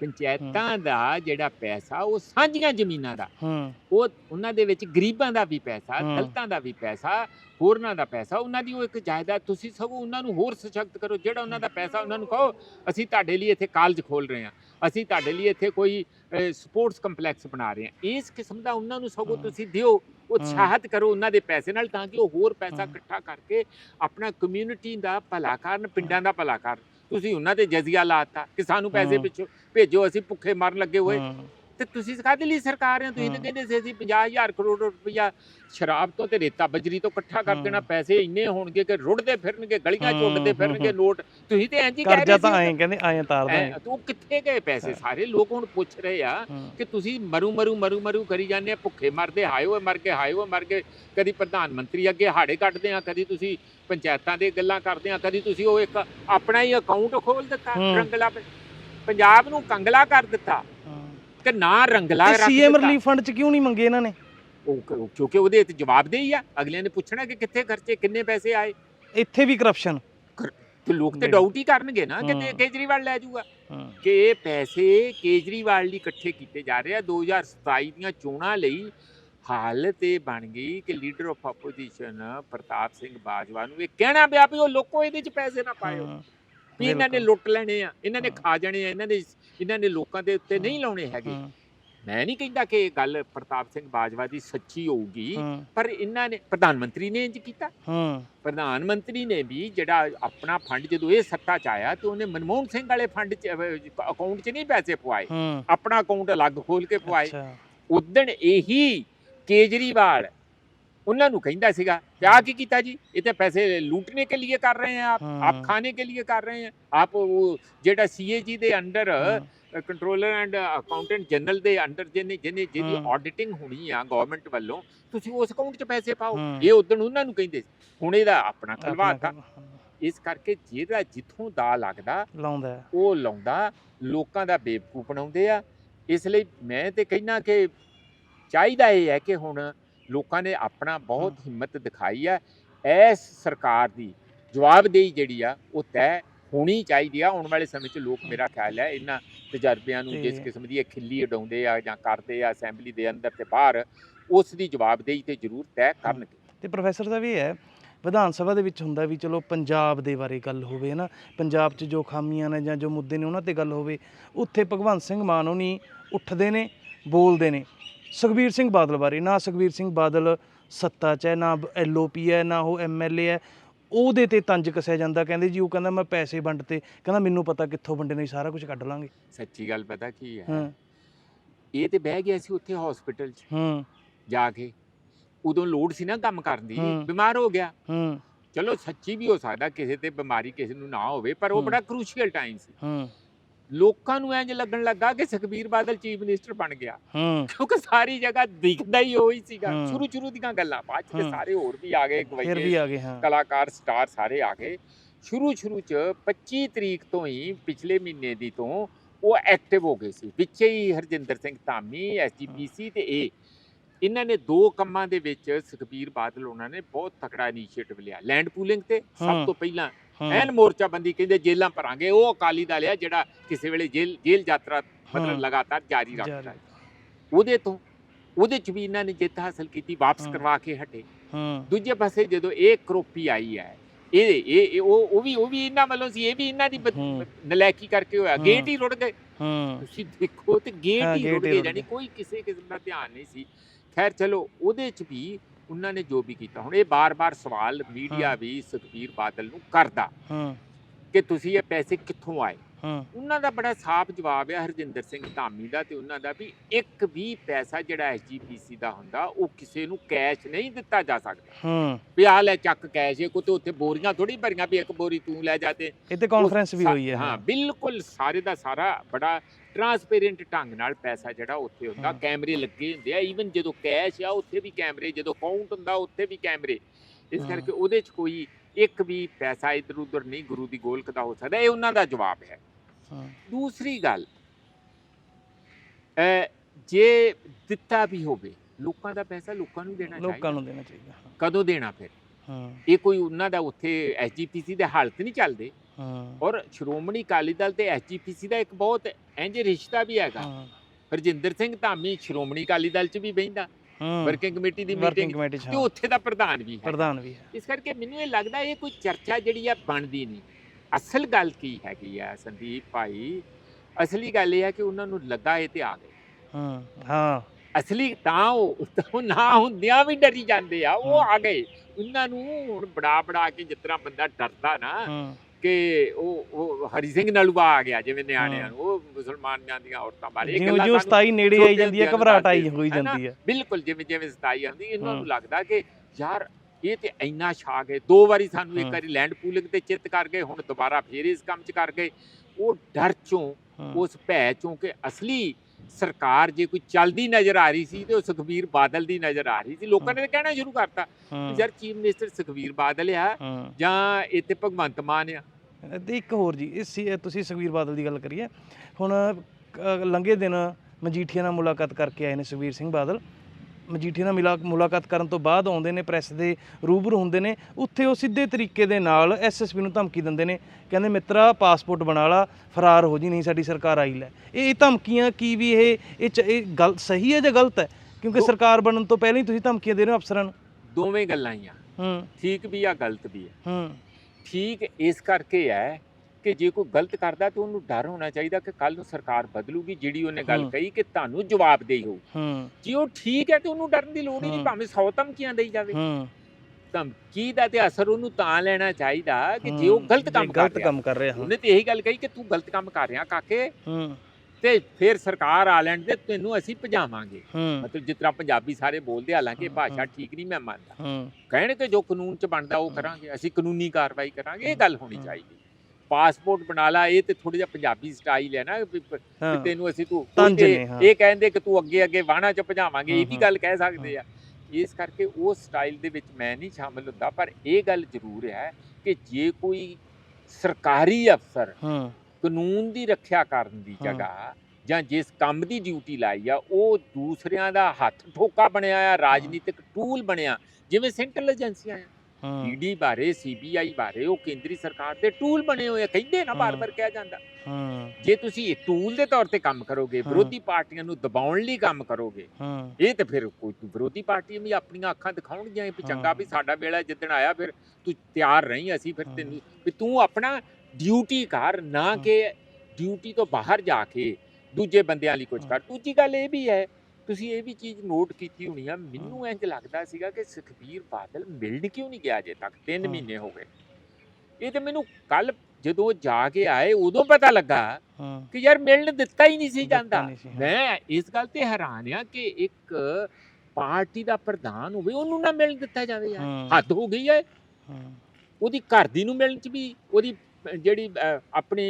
ਪੰਚਾਇਤਾਂ ਦਾ ਜਿਹੜਾ ਪੈਸਾ ਉਹ ਸਾਂਝੀਆਂ ਜ਼ਮੀਨਾਂ ਦਾ। ਹੂੰ। ਉਹ ਉਹਨਾਂ ਦੇ ਵਿੱਚ ਗਰੀਬਾਂ ਦਾ ਵੀ ਪੈਸਾ। ਦਲਿਤਾਂ ਦਾ ਵੀ ਪੈਸਾ ਹੋਰਨਾਂ ਦਾ ਪੈਸਾ ਉਹਨਾਂ ਦੀ ਉਹ ਇੱਕ ਜਾਇਦਾਦ ਤੁਸੀਂ ਸਗੋਂ ਉਹਨਾਂ ਨੂੰ ਹੋਰ ਸਸ਼ਕਤ ਕਰੋ ਜਿਹੜਾ ਉਹਨਾਂ ਦਾ ਪੈਸਾ ਉਹਨਾਂ ਨੂੰ ਕਹੋ ਅਸੀਂ ਤੁਹਾਡੇ ਲਈ ਇੱਥੇ ਕਾਲਜ ਖੋਲ ਰਹੇ ਹਾਂ ਅਸੀਂ ਤੁਹਾਡੇ ਲਈ ਇੱਥੇ ਕੋਈ ਸਪੋਰਟਸ ਕੰਪਲੈਕਸ ਬਣਾ ਰਹੇ ਹਾਂ। ਇਸ ਕਿਸਮ ਦਾ ਉਹਨਾਂ ਨੂੰ ਸਗੋਂ। ਤੁਸੀਂ ਦਿਓ ਉਤਸ਼ਾਹਤ ਕਰੋ ਉਹਨਾਂ ਦੇ ਪੈਸੇ ਨਾਲ ਤਾਂ ਕਿ ਉਹ ਹੋਰ ਪੈਸਾ। ਇਕੱਠਾ ਕਰਕੇ ਆਪਣਾ ਕਮਿਊਨਿਟੀ ਦਾ ਭਲਾ ਕਰਨ ਪਿੰਡਾਂ ਦਾ ਭਲਾ ਕਰਨ। ਤੁਸੀਂ ਉਹਨਾਂ ਤੇ ਜਜ਼ੀਆ ਲਾਤਾ ਕਿ ਸਾਨੂੰ ਪੈਸੇ। ਪਿੱਛੋਂ ਭੇਜੋ ਅਸੀਂ ਭੁੱਖੇ ਮਰਨ ਲੱਗੇ ਹੋਏ ਤੇ ਤੁਸੀਂ ਕਾਹਦੇ ਲਈ ਸਰਕਾਰ ਆ ਤੁਸੀਂ ਤਾਂ ਹਾਂ। ਕਹਿੰਦੇ ਸੀ ਅਸੀਂ 50000 ਕਰੋੜ ਰੁਪਇਆ ਸ਼ਰਾਬ ਤੋਂ ਤੇ ਰੇਤਾ ਬਜਰੀ ਤੋਂ ਇਕੱਠਾ ਕਰ ਹਾਂ। ਦੇਣਾ ਪੈਸੇ ਇੰਨੇ ਹੋਣਗੇ ਕਿ ਰੁੜਦੇ ਫਿਰਨਗੇ ਗਲੀਆਂ ਹਾਂ, ਹਾਂ, ਫਿਰਨਗੇ ਹਾਂ। ਨੋਟ ਤੁਸੀਂ ਤੇ ਇੰਜ ਹੀ ਕਹਿ ਕਰਜ਼ਾ ਤਾਂ ਸੀ ਐਂ ਕਹਿੰਦੇ ਐਂ ਤਾਰ ਦਾਂਗੇ ਐ, ਤੂੰ ਕਿੱਥੇ ਗਏ ਪੈਸੇ ਹਾਂ। ਸਾਰੇ ਲੋਕ ਹੁਣ ਪੁੱਛ ਰਹੇ ਆ ਹਾਂ, ਕਿ ਤੁਸੀਂ ਮਰੂ ਮਰੂ ਮਰੂ ਮਰੂ ਕਰੀ ਜਾਂਦੇ ਆ ਭੁੱਖੇ ਮਰਦੇ ਹਾਏ ਹੋਏ ਮਰ ਕੇ ਹਾਏ ਹੋਏ ਮਰ ਕੇ ਕਦੀ ਪ੍ਰਧਾਨ ਮੰਤਰੀ ਅੱਗੇ ਹਾੜੇ ਕੱਢਦੇ ਆ ਕਦੀ ਤੁਸੀਂ ਪੰਚਾਇਤਾਂ ਦੇ ਗੱਲਾਂ ਕਰਦੇ ਆ ਕਦੀ ਤੁਸੀਂ ਉਹ ਇੱਕ ਆਪਣਾ ਹੀ ਅਕਾਊਂਟ ਖੋਲ ਦਿੱਤਾ ਹੂੰ। ਰੰਗਲਾ ਪੰਜਾਬ ਨੂੰ ਕੰਗਲਾ ਕਰ ਦਿੱਤਾ ਕਿ ਨਾ ਰੰਗਲਾ ਤੇ ਰੱਖ ਸੀਐਮ ਦਿੱਤਾ। ਰਿਲੀਫ ਫੰਡ ਚ ਕਿਉਂ ਨਹੀਂ ਮੰਗੇ ਇਹਨਾਂ ਨੇ? ਉਹ ਕਿਉਂਕਿ ਉਹਦੇ ਤੇ ਜਵਾਬਦੇਹੀ ਆ। ਅਗਲਿਆਂ ਨੇ ਪੁੱਛਣਾ ਕਿ ਕਿੱਥੇ ਖਰਚੇ ਕਿੰਨੇ ਪੈਸੇ ਆਏ। ਇੱਥੇ ਵੀ ਕਰਪਸ਼ਨ ਤੇ ਲੋਕ ਤੇ ਬਿਲਕੁਲ। ਡਾਊਟ ਹੀ ਕਰਨਗੇ ਨਾ ਕਿ ਤੇ ਹਾਂ। ਕੇਜਰੀਵਾਲ ਲੈ ਜਾਊਗਾ। ਕਿ ਇਹ ਪੈਸੇ ਕੇਜਰੀਵਾਲ ਲਈ ਇਕੱਠੇ ਕੀਤੇ ਜਾ ਰਹੇ ਆ। 2027 ਦੀਆਂ ਚੋਣਾਂ ਲਈ ਹਾਲ ਤੇ ਬਣ ਗਈ ਕਿ leader of opposition Partap Singh Bajwa ਨੂੰ ਇਹ ਕਹਿਣਾ ਪਿਆ ਵੀ ਉਹ ਲੋਕੋ ਇਹਦੇ ਚ ਪੈਸੇ ਨਾ ਪਾਇਓ। ਵੀ ਇਹਨਾਂ ਨੇ ਬਿਲਕੁਲ। ਲੁੱਟ ਲੈਣੇ ਆ ਇਹਨਾਂ ਨੇ ਹਾਂ। ਖਾ ਜਾਣੇ ਆ ਇਹਨਾਂ ਨੇ ਇਹਨਾਂ ਨੇ ਲੋਕਾਂ ਦੇ ਉੱਤੇ ਨਹੀਂ ਲਾਉਣੇ ਹੈਗੇ। ਮੈਂ ਨਹੀਂ ਕਹਿੰਦਾ ਕਿ ਇਹ ਗੱਲ ਪ੍ਰਤਾਪ ਸਿੰਘ ਬਾਜਵਾ ਦੀ ਸੱਚੀ ਹੋਊਗੀ ਪਰ ਇਹਨਾਂ ਨੇ ਪ੍ਰਧਾਨ ਮੰਤਰੀ ਨੇ ਇੰਜ ਕੀਤਾ। ਹਾਂ। ਪ੍ਰਧਾਨ ਮੰਤਰੀ ਨੇ ਵੀ ਜਿਹੜਾ ਆਪਣਾ ਫੰਡ ਜਦੋਂ ਇਹ ਸੱਤਾ ਚ ਆਇਆ ਤੇ ਉਹਨੇ ਮਨਮੋਹਨ ਸਿੰਘ ਵਾਲੇ ਫੰਡ ਚ ਅਕਾਊਂਟ ਚ ਨਹੀਂ ਪੈਸੇ ਪਵਾਏ। ਆਪਣਾ ਅਕਾਊਂਟ ਅਲੱਗ ਖੋਲ ਕੇ ਪਵਾਏ। ਉਦਣ ਇਹੀ ਕੇਜਰੀਵਾਲ ਉਹਨਾਂ ਨੂੰ ਕਹਿੰਦਾ ਸੀਗਾ ਕਿ ਆ ਕੀ ਕੀਤਾ ਜੀ? ਇਹ ਤੇ ਪੈਸੇ ਲੂਟਣੇ ਕੇ ਲਈ ਕਰ ਰਹੇ ਹੈ ਆਪ ਆਪ ਖਾਣੇ ਕੇ ਲਈ ਕਰ ਰਹੇ ਹੈ ਆਪ ਉਹ ਜਿਹੜਾ ਸੀਏਜੀ ਦੇ under controller and accountant general ਦੇ ਅੰਡਰ ਜਿਹਨੇ ਜਿਹਨੇ ਜਿਹਦੀ ਆਡਿਟਿੰਗ ਹੋਣੀ ਆ ਗਵਰਨਮੈਂਟ ਵੱਲੋਂ ਤੁਸੀਂ ਉਸ ਅਕਾਊਂਟ 'ਚ ਪੈਸੇ ਪਾਓ। ਇਹ ਉਦੋਂ ਉਹਨਾਂ ਨੂੰ ਕਹਿੰਦੇ ਹੁਣ ਇਹਦਾ ਆਪਣਾ ਖਲਵਾਤਾ ਇਸ ਕਰਕੇ ਜਿਹੜਾ ਜਿੱਥੋਂ ਦਾ ਲੱਗਦਾ ਲਾਉਂਦਾ ਉਹ ਲਾਉਂਦਾ ਲੋਕਾਂ ਦਾ ਬੇਵਕੂਫ ਬਣਾਉਂਦੇ ਆ। ਇਸ ਲਈ ਮੈਂ ਤੇ ਕਹਿਣਾ ਕਿ ਚਾਹੀਦਾ ਇਹ ਹੈ ਕਿ ਹੁਣ ਲੋਕਾਂ ਨੇ ਆਪਣਾ ਬਹੁਤ ਹਿੰਮਤ ਦਿਖਾਈ ਆ ਇਸ ਸਰਕਾਰ ਦੀ ਜਵਾਬਦੇਹੀ ਜਿਹੜੀ ਆ ਉਹ ਤੈਅ ਹੋਣੀ ਚਾਹੀਦੀ ਆ। ਆਉਣ ਵਾਲੇ ਸਮੇਂ 'ਚ ਲੋਕ ਮੇਰਾ ਖਿਆਲ ਹੈ ਇਹਨਾਂ ਤਜਰਬਿਆਂ ਨੂੰ ਜਿਸ ਕਿਸਮ ਦੀ ਇਹ ਖਿੱਲੀ ਉਡਾਉਂਦੇ ਆ ਜਾਂ ਕਰਦੇ ਆ ਅਸੈਂਬਲੀ ਦੇ ਅੰਦਰ ਤੇ ਬਾਹਰ ਉਸ ਦੀ ਜਵਾਬਦੇਹੀ ਤੇ ਜ਼ਰੂਰ ਤੈਅ ਕਰਨਗੇ। ਤੇ ਪ੍ਰੋਫੈਸਰ ਸਾਹਿਬ ਇਹ ਹੈ ਵਿਧਾਨ ਸਭਾ ਦੇ ਵਿੱਚ ਹੁੰਦਾ ਵੀ ਚਲੋ ਪੰਜਾਬ ਦੇ ਬਾਰੇ ਗੱਲ ਹੋਵੇ ਨਾ ਪੰਜਾਬ 'ਚ ਜੋ ਖਾਮੀਆਂ ਨੇ ਜਾਂ ਜੋ ਮੁੱਦੇ ਨੇ ਉਹਨਾਂ ਤੇ ਗੱਲ ਹੋਵੇ ਉੱਥੇ ਭਗਵੰਤ ਸਿੰਘ ਮਾਨ ਹੋਣੀ ਉੱਠਦੇ ਨੇ ਬੋਲਦੇ ਨੇ। ਸੁਖਬੀਰ ਸਿੰਘ ਬਾਦਲ ਬਾਰੇ। ਨਾ ਸੁਖਬੀਰ ਸਿੰਘ ਬਾਦਲ ਸੱਤਾ 'ਚ ਹੈ ਨਾ ਐਲਓਪੀ ਹੈ ਨਾ ਉਹ ਐਮਐਲਏ ਹੈ। ਉਹਦੇ ਤੇ ਤੰਜ ਕਸਿਆ ਜਾਂਦਾ ਕਹਿੰਦੇ ਜੀ ਉਹ ਕਹਿੰਦਾ ਮੈਂ ਪੈਸੇ ਵੰਡਤੇ ਕਹਿੰਦਾ ਮੈਨੂੰ ਪਤਾ ਕਿੱਥੋਂ ਵੰਡੇ ਨੇ ਸਾਰਾ ਕੁਝ ਕੱਢ ਲਾਂਗੇ। ਸੱਚੀ ਗੱਲ ਪਤਾ ਕੀ ਹੈ? ਹਾਂ। ਇਹ ਤੇ ਬਹਿ ਗਿਆ ਸੀ ਉੱਥੇ ਹਸਪੀਟਲ 'ਚ। ਹੂੰ। ਜਾ ਕੇ। ਉਦੋਂ ਲੋੜ ਸੀ ਨਾ ਕੰਮ ਕਰਨ ਦੀ ਹੂੰ। ਬਿਮਾਰ ਹੋ ਗਿਆ। ਹੂੰ। ਚਲੋ ਸੱਚੀ ਵੀ ਹੋ ਸਕਦਾ ਕਿਸੇ ਤੇ ਬਿਮਾਰੀ ਕਿਸੇ ਨੂੰ ਨਾ ਹੋਵੇ ਪਰ ਉਹ ਹੂੰ। ਬੜਾ ਕ੍ਰੂਸ਼ੀਅਲ ਟਾਈਮ ਸੀ। ਹੂੰ। ਲੋਕਾਂ ਨੂੰ ਇੰਜ ਲੱਗਣ ਲੱਗਾ ਕਿ ਸੁਖਬੀਰ ਬਾਦਲ ਚੀਫ ਮਿਨਿਸਟਰ ਬਣ ਗਿਆ। ਕਿਉਂਕਿ ਸਾਰੀ ਜਗ੍ਹਾ ਦਿਖਦਾ ਹੀ ਉਹੀ ਸੀਗਾ। ਸ਼ੁਰੂ ਸ਼ੁਰੂ ਦੀਆਂ ਗੱਲਾਂ ਬਾਅਦ ਚ। ਸਾਰੇ ਹੋਰ ਵੀ ਆ ਗਏ ਗਵਈਏ ਆ ਗਏ ਹਾਂ। ਕਲਾਕਾਰ ਸਟਾਰ ਸਾਰੇ ਆ ਗਏ। ਸ਼ੁਰੂ ਸ਼ੁਰੂ ਚ 25 ਤਰੀਕ ਤੋਂ ਹੀ ਪਿਛਲੇ ਮਹੀਨੇ ਦੀ ਤੋਂ ਉਹ ਐਕਟਿਵ ਹੋ ਗਏ ਸੀ। ਵਿੱਚੇ ਹੀ ਹਰਜਿੰਦਰ ਸਿੰਘ ਧਾਮੀ ਐਸਜੀਪੀਸੀ ਤੇ ਇਹ ਇਹਨਾਂ ਨੇ ਦੋ ਕੰਮਾਂ ਦੇ ਵਿੱਚ ਸੁਖਬੀਰ ਬਾਦਲ ਉਹਨਾਂ ਨੇ ਬਹੁਤ ਤਕੜਾ ਇਨੀਸ਼ੀਏਟਿਵ ਲਿਆ ਲੈਂਡ ਪੂਲਿੰਗ ਤੇ। ਸਭ ਤੋਂ ਪਹਿਲਾਂ ਐਨ ਮੋਰਚਾਬੰਦੀ ਕਹਿੰਦੇ ਜੇਲਾਂ ਭਰਾਂਗੇ ਉਹ ਅਕਾਲੀ ਦਲ ਆ ਜਿਹੜਾ ਕਿਸੇ ਵੇਲੇ ਜੇਲ੍ਹ ਜੇਲ੍ਹ ਯਾਤਰਾ। ਮਤਲਬ ਲਗਾਤਾਰ ਜਾਰੀ। ਰੱਖਦਾ ਉਹਦੇ ਤੋਂ ਉਹਦੇ ਚ ਵੀ ਇਹਨਾਂ ਨੇ ਜਿੱਤ ਹਾਸਲ ਕੀਤੀ ਵਾਪਸ। ਕਰਵਾ ਕੇ ਹਟੇ ਦੂਜੇ ਪਾਸੇ ਜਦੋਂ ਇਹ ਕਰੋਪੀ ਆਈ ਹੈ ਇਹ ਇਹ ਉਹ ਉਹ ਵੀ ਉਹ ਵੀ ਇਹਨਾਂ ਵੱਲੋਂ ਸੀ ਇਹ ਵੀ ਇਹਨਾਂ ਦੀ। ਨਲਾਇਕੀ ਕਰਕੇ ਹੋਇਆ। ਗੇਟ ਹੀ ਰੁੜ ਗਏ ਹਾਂ ਤੁਸੀਂ ਦੇਖੋ ਤੇ ਗੇਟ ਹਾਂ, ਰੁੜ ਗਏ ਯਾਨੀ। ਕੋਈ ਕਿਸੇ ਕਿਸਮ ਦਾ ਧਿਆਨ ਨਹੀਂ ਸੀ ਖੈਰ ਚਲੋ ਉਹਦੇ ਚ ਵੀ ਉਹਨਾਂ ਨੇ ਜੋ ਵੀ ਕੀਤਾ ਹੁਣ ਇਹ ਬਾਰ-ਬਾਰ ਸਵਾਲ ਮੀਡੀਆ। ਵੀ ਸੁਖਬੀਰ ਬਾਦਲ ਨੂੰ ਕਰਦਾ ਹਾਂ। ਕਿ ਤੁਸੀਂ ਇਹ ਪੈਸੇ ਕਿੱਥੋਂ ਆਏ? ਹਾਂ। ਉਹਨਾਂ ਦਾ ਬੜਾ ਸਾਫ਼ ਜਵਾਬ ਹੈ ਹਰਜਿੰਦਰ ਸਿੰਘ ਧਾਮੀ ਦਾ ਤੇ ਉਹਨਾਂ ਦਾ ਵੀ ਇੱਕ ਵੀ ਪੈਸਾ ਜਿਹੜਾ ਐਸਜੀਪੀਸੀ ਦਾ ਹੁੰਦਾ ਉਹ ਕਿਸੇ ਨੂੰ ਕੈਸ਼ ਨਹੀਂ ਦਿੱਤਾ ਜਾ ਸਕਦਾ। ਹਾਂ। ਵੀ ਆ ਲੈ ਚੱਕ ਕੈਸ਼ ਇਹ ਕੋ ਤੇ ਉੱਥੇ ਬੋਰੀਆਂ ਥੋੜੀ ਭਰੀਆਂ ਵੀ ਇੱਕ ਬੋਰੀ ਤੂੰ ਲੈ ਜਾ ਤੇ ਤੇ ਕਾਨਫਰੰਸ ਵੀ ਹੋਈ ਹੈ। ਹਾਂ ਬਿਲਕੁਲ ਸਾਰੇ ਦਾ ਸਾਰਾ ਬੜਾ ਟਰਾਂਸਪੇਰੈਂਟ ਢੰਗ ਨਾਲ ਪੈਸਾ ਜਿਹੜਾ ਉੱਥੇ ਹੁੰਦਾ। ਕੈਮਰੇ ਲੱਗੇ ਹੁੰਦੇ ਆ ਈਵਨ ਜਦੋਂ ਕੈਸ਼ ਆ ਉੱਥੇ ਵੀ ਕੈਮਰੇ ਜਦੋਂ ਕਾਊਂਟ ਹੁੰਦਾ ਉੱਥੇ ਵੀ ਕੈਮਰੇ। ਇਸ। ਕਰਕੇ ਉਹਦੇ 'ਚ ਕੋਈ ਇੱਕ ਵੀ ਪੈਸਾ ਇਧਰ ਉਧਰ ਨਹੀਂ ਗੁਰੂ ਦੀ ਗੋਲਕ ਦਾ ਹੋ ਸਕਦਾ ਇਹ ਉਹਨਾਂ ਦਾ ਜਵਾਬ ਹੈ। ਦੂਸਰੀ ਗੱਲ ਜੇ ਦਿੱਤਾ ਵੀ ਹੋਵੇ ਲੋਕਾਂ ਦਾ ਪੈਸਾ ਲੋਕਾਂ ਨੂੰ ਦੇਣਾ ਲੋਕਾਂ ਚਾਹੀਦਾ। ਨੂੰ ਦੇਣਾ ਚਾਹੀਦਾ ਕਦੋਂ ਦੇਣਾ ਫਿਰ? ਹਾਂ। ਇਹ ਕੋਈ ਉਹਨਾਂ ਦਾ ਉੱਥੇ ਐਸਜੀਪੀਸੀ ਦੇ ਹਾਲਤ ਨਹੀਂ ਚੱਲਦੇ। ਔਰ ਸ਼੍ਰੋਮਣੀ ਅਕਾਲੀ ਦਲ ਤੇ ਐਸਜੀਪੀਸੀ ਦਾ ਇੱਕ ਬਹੁਤ ਇੰਜ ਰਿਸ਼ਤਾ ਵੀ ਹੈਗਾ। ਹਰਜਿੰਦਰ ਸਿੰਘ ਧਾਮੀ ਸ਼੍ਰੋਮਣੀ ਅਕਾਲੀ ਦਲ 'ਚ ਵੀ ਬਹਿੰਦਾ ਹਾਂ। ਵਰਕਿੰਗ ਕਮੇਟੀ ਦੀ ਮੀਟਿੰਗ ਤੇ ਉੱਥੇ ਦਾ ਪ੍ਰਧਾਨ ਵੀ ਹੈ ਪ੍ਰਧਾਨ ਵੀ ਹੈ। ਇਸ ਕਰਕੇ ਮੈਨੂੰ ਇਹ ਲੱਗਦਾ ਇਹ ਕੋਈ ਚਰਚਾ ਜਿਹੜੀ ਆ ਬਣਦੀ ਨਹੀਂ। ਅਸਲ ਗੱਲ ਕੀ ਹੈਗੀ ਆ ਸੰਦੀਪ ਭਾਈ ਅਸਲੀ ਗੱਲ ਇਹ ਹੈ ਕਿ ਉਹਨਾਂ ਨੂੰ ਲੱਗਾ ਇਹ ਤੇ ਆ ਗਏ। ਹਾਂ ਹਾਂ। ਅਸਲੀ ਤਾਂ ਉਹ ਨਾ ਹੁੰਦਿਆਂ ਵੀ ਡਰੀ ਜਾਂਦੇ ਆ ਉਹ। ਆ ਗਏ। ਉਹਨਾਂ ਨੂੰ ਹੁਣ ਬੜਾ ਬੜਾ ਕੇ ਜਿਸ ਤਰ੍ਹਾਂ ਬੰਦਾ ਡਰਦਾ ਨਾ ਕਿ ਉਹ ਉਹ ਹਰੀ ਸਿੰਘ ਨਲੂਆ ਆ ਗਿਆ ਜਿਵੇਂ ਨਿਆਣਿਆਂ। ਨੂੰ ਉਹ ਮੁਸਲਮਾਨਾਂ ਦੀਆਂ ਔਰਤਾਂ ਬਾਰੇ ਜਿਉਂ ਜਿਉਂ ਸਾਨੂੰ 27 ਨੇੜੇ ਆਈ ਜਾਂਦੀ ਹੈ ਘਬਰਾਹਟ ਆਈ ਹੋਈ? ਜਾਂਦੀ ਹੈ ਬਿਲਕੁਲ ਜਿਵੇਂ ਜਿਵੇਂ ਸਤਾਈ ਆਉਂਦੀ ਇਹਨਾਂ। ਨੂੰ ਲੱਗਦਾ ਕਿ ਯਾਰ ਇਹ ਤੇ ਇੰਨਾ ਛਾ ਗਏ ਦੋ ਵਾਰੀ ਸਾਨੂੰ ਇੱਕ। ਵਾਰੀ ਲੈਂਡ ਪੂਲਿੰਗ ਤੇ ਚਿੱਤ ਕਰ ਗਏ ਹੁਣ ਦੁਬਾਰਾ ਫੇਰ ਇਸ ਕੰਮ 'ਚ ਕਰ ਗਏ ਉਹ ਡਰ ਚੋਂ ਉਸ ਭੈ ਚੋਂ ਕਿ ਅਸਲੀ ਸਰਕਾਰ ਜੇ ਕੋਈ ਚੱਲਦੀ ਨਜ਼ਰ ਆ ਰਹੀ ਸੀ ਤੇ ਉਹ ਸੁਖਬੀਰ ਬਾਦਲ ਦੀ ਨਜ਼ਰ ਆ ਰਹੀ ਸੀ। ਲੋਕਾਂ ਨੇ ਕਹਿਣਾ ਸ਼ੁਰੂ ਕਰਤਾ ਯਾਰ ਚੀਫ ਮਿਨਿਸਟਰ ਸੁਖਬੀਰ ਬਾਦਲ ਆ ਜਾਂ ਇੱਥੇ ਭਗਵੰਤ ਮਾਨ ਆ। ਤੇ ਇੱਕ ਹੋਰ ਜੀ ਇਹ ਸੀ- ਇਹ ਤੁਸੀਂ ਸੁਖਬੀਰ ਬਾਦਲ ਦੀ ਗੱਲ ਕਰੀਏ। ਹੁਣ ਲੰਘੇ ਦਿਨ ਮਜੀਠੀਆ ਨਾਲ ਮੁਲਾਕਾਤ ਕਰਕੇ ਆਏ ਨੇ ਸੁਖਬੀਰ ਸਿੰਘ ਬਾਦਲ। ਮਜੀਠੀਆ ਨਾਲ ਮਿਲਾ ਮੁਲਾਕਾਤ ਕਰਨ ਤੋਂ ਬਾਅਦ ਆਉਂਦੇ ਨੇ ਪ੍ਰੈਸ ਦੇ ਰੂਬਰੂ ਹੁੰਦੇ ਨੇ। ਉੱਥੇ ਉਹ ਸਿੱਧੇ ਤਰੀਕੇ ਦੇ ਨਾਲ ਐਸਐਸਪੀ ਨੂੰ ਧਮਕੀ ਦਿੰਦੇ ਨੇ। ਕਹਿੰਦੇ ਮਿੱਤਰਾ ਪਾਸਪੋਰਟ ਬਣਾ ਲਾ ਫਰਾਰ ਹੋ ਜੀ ਨਹੀਂ ਸਾਡੀ ਸਰਕਾਰ ਆਈ ਲੈ। ਇਹ ਧਮਕੀਆਂ ਕੀ ਵੀ ਇਹ ਇਹ ਚ- ਇਹ ਗੱਲ ਸਹੀ ਹੈ ਜਾਂ ਗਲਤ ਹੈ? ਕਿਉਂਕਿ ਸਰਕਾਰ ਬਣਨ ਤੋਂ ਪਹਿਲਾਂ ਹੀ ਤੁਸੀਂ ਧਮਕੀਆਂ ਦੇ ਰਹੇ ਹੋ ਅਫਸਰਾਂ ਨੂੰ। ਦੋਵੇਂ ਗੱਲਾਂ ਹੀ ਆ ਹੂੰ। ਠੀਕ ਵੀ ਆ ਗਲਤ ਵੀ ਆ। ਹੂੰ। ਠੀਕ ਇਸ ਕਰਕੇ ਹੈ ਕਿ ਜੇ ਕੋਈ ਗਲਤ ਕਰਦਾ ਤਾਂ ਉਹਨੂੰ ਡਰ ਹੋਣਾ ਚਾਹੀਦਾ ਕਿ ਕੱਲ ਨੂੰ ਸਰਕਾਰ ਬਦਲੂਗੀ ਜਿਹੜੀ ਉਹਨੇ ਗੱਲ। ਕਹੀ ਕਿ ਤੁਹਾਨੂੰ ਜਵਾਬਦੇਹੀ ਹੋਊ। ਹੂੰ। ਜੇ ਉਹ ਠੀਕ ਹੈ ਤੇ ਉਹਨੂੰ ਡਰਨ ਦੀ ਲੋੜ ਹੀ ਨਹੀਂ। ਭਾਵੇਂ 100 ਧਮਕੀਆਂ ਦੇਈ ਜਾਵੇ। ਹੂੰ। ਧਮਕੀ ਦਾ ਤੇ ਅਸਰ ਉਹਨੂੰ ਤਾਂ ਲੈਣਾ ਚਾਹੀਦਾ ਕਿ ਜੇ ਉਹ ਗਲਤ ਕੰਮ ਕਰ ਗਲਤ ਰਿਹਾ। ਕੰਮ ਕਰ ਰਿਹਾ ਉਹਨੇ ਤੇ ਇਹੀ ਗੱਲ ਕਹੀ ਕਿ ਤੂੰ ਗਲਤ ਕੰਮ ਕਰ ਰਿਹਾ ਕਾਕੇ। ਹੂੰ। ਤੇ ਫਿਰ ਸਰਕਾਰ ਆ ਲੈਣ ਦੇ ਤੈਨੂੰ ਅਸੀਂ ਭਜਾਵਾਂਗੇ। ਮਤਲਬ ਜਿਸ ਤਰ੍ਹਾਂ ਪੰਜਾਬੀ ਸਾਰੇ ਬੋਲਦੇ ਹਾਲਾਂਕਿ ਭਾਸ਼ਾ। ਠੀਕ ਨਹੀਂ ਮੈਂ ਮੰਨਦਾ। ਹੂੰ। ਕਹਿਣ ਕਿ ਜੋ ਕਾਨੂੰਨ ਚ ਬਣਦਾ ਉਹ। ਕਰਾਂਗੇ ਅਸੀਂ ਕਾਨੂੰਨੀ ਕਾਰਵਾਈ ਕਰਾਂਗੇ ਇਹ ਗੱਲ ਹੋਣੀ। ਚਾਹੀਦੀ। ਪਾਸਪੋਰਟ ਬਣਾ ਲਾ ਇਹ ਤੇ ਥੋੜਾ ਜਿਹਾ ਪੰਜਾਬੀ ਸਟਾਈਲ ਹੈ ਨਾ ਵੀ ਤੈਨੂੰ ਅਸੀਂ ਤੂੰ ਇਹ- ਕਹਿੰਦੇ ਕਿ ਤੂੰ ਅੱਗੇ ਅੱਗੇ ਵਾਹਣਾ ਚ ਭਜਾਵਾਂਗੇ ਇਹ ਵੀ ਗੱਲ ਕਹਿ ਸਕਦੇ ਆ। ਇਸ ਕਰਕੇ ਉਹ ਸਟਾਈਲ ਦੇ ਵਿੱਚ ਮੈਂ ਨਹੀਂ ਸ਼ਾਮਲ ਹੁੰਦਾ ਪਰ ਇਹ ਗੱਲ ਜ਼ਰੂਰ ਹੈ ਕਿ ਜੇ ਕੋਈ ਸਰਕਾਰੀ ਅਫਸਰ ਕਾਨੂੰਨ ਦੀ ਰੱਖਿਆ ਕਰਨ ਦੀ। ਜਗ੍ਹਾ ਜਾਂ ਜਿਸ ਕੰਮ ਦੀ ਡਿਊਟੀ ਲਾਈ ਆ ਉਹ ਦੂਸਰਿਆਂ ਦਾ ਹੱਥ ਠੋਕਾ ਬਣਿਆ ਆ ਰਾਜਨੀਤਿਕ ਟੂਲ ਬਣਿਆ ਜਿਵੇਂ ਸੈਂਟਰਲ ਏਜੰਸੀਆਂ ਆ। ਹੂੰ ਈਡੀ ਬਾਰੇ ਸੀਬੀਆਈ ਬਾਰੇ ਉਹ ਕੇਂਦਰੀ ਸਰਕਾਰ ਦੇ ਟੂਲ ਬਣੇ ਹੋਏ ਆ ਕਹਿੰਦੇ ਨਾ। ਬਾਰ-ਬਾਰ ਕਿਹਾ ਜਾਂਦਾ ਹੂੰ ਜੇ ਤੁਸੀਂ ਇਹ ਟੂਲ ਦੇ ਤੌਰ ਤੇ ਕੰਮ ਕਰੋਗੇ ਹਾਂ। ਵਿਰੋਧੀ ਪਾਰਟੀਆਂ ਨੂੰ ਦਬਾਉਣ ਲਈ ਕੰਮ ਕਰੋਗੇ ਹੂੰ ਇਹ ਤੇ ਫਿਰ ਕੋਈ ਵਿਰੋਧੀ ਪਾਰਟੀਆਂ ਵੀ ਆਪਣੀਆਂ ਅੱਖਾਂ ਦਿਖਾਉਣਗੀਆਂ ਵੀ ਚੰਗਾ ਹਾਂ। ਵੀ ਸਾਡਾ ਵੇਲਾ ਜਿੱਦਣ ਆਇਆ ਫਿਰ ਤੂੰ ਤਿਆਰ ਰਹੀਂ ਅਸੀਂ ਫਿਰ ਹਾਂ। ਤੈਨੂੰ ਵੀ ਤੂੰ ਆਪਣਾ ਡਿਊਟੀ ਕਰ ਨਾ। ਕਿ ਡਿਊਟੀ ਤੋਂ ਬਾਹਰ ਜਾ ਕੇ ਦੂਜੇ ਬੰਦਿਆਂ ਲਈ ਕੁਝ। ਕਰ ਦੂਜੀ ਗੱਲ ਇਹ ਵੀ ਹੈ ਤੁਸੀਂ ਇਹ ਵੀ ਚੀਜ਼ ਨੋਟ ਕੀਤੀ ਹੋਣੀ ਆ ਮੈਨੂੰ ਇੰਜ ਲੱਗਦਾ ਸੀਗਾ ਕਿ ਸੁਖਬੀਰ ਬਾਦਲ ਮਿਲਣ ਕਿਉਂ ਨਹੀਂ ਗਿਆ ਅਜੇ ਤੱਕ? 3 ਹਾਂ। ਮਹੀਨੇ ਹੋ ਗਏ। ਇਹ ਤੇ ਮੈਨੂੰ ਕੱਲ ਜਦੋਂ ਜਾ ਕੇ ਆਏ ਉਦੋਂ ਪਤਾ ਲੱਗਾ ਕਿ ਯਾਰ ਮਿਲਣ ਦਿੱਤਾ ਹੀ ਨਹੀਂ ਸੀ ਜਾਂਦਾ। ਮੈਂ ਇਸ ਗੱਲ ਤੇ ਹੈਰਾਨ ਆ ਕਿ ਇੱਕ ਪਾਰਟੀ ਦਾ ਪ੍ਰਧਾਨ ਹੋਵੇ ਉਹਨੂੰ ਨਾ ਮਿਲਣ ਦਿੱਤਾ ਜਾਵੇ ਯਾਰ। ਹੱਦ ਹੋ ਗਈ ਹੈ। ਉਹਦੀ ਘਰ ਦੀ ਨੂੰ ਮਿਲਣ ਚ ਵੀ ਉਹਦੀ ਜਿਹੜੀ ਆਪਣੀ।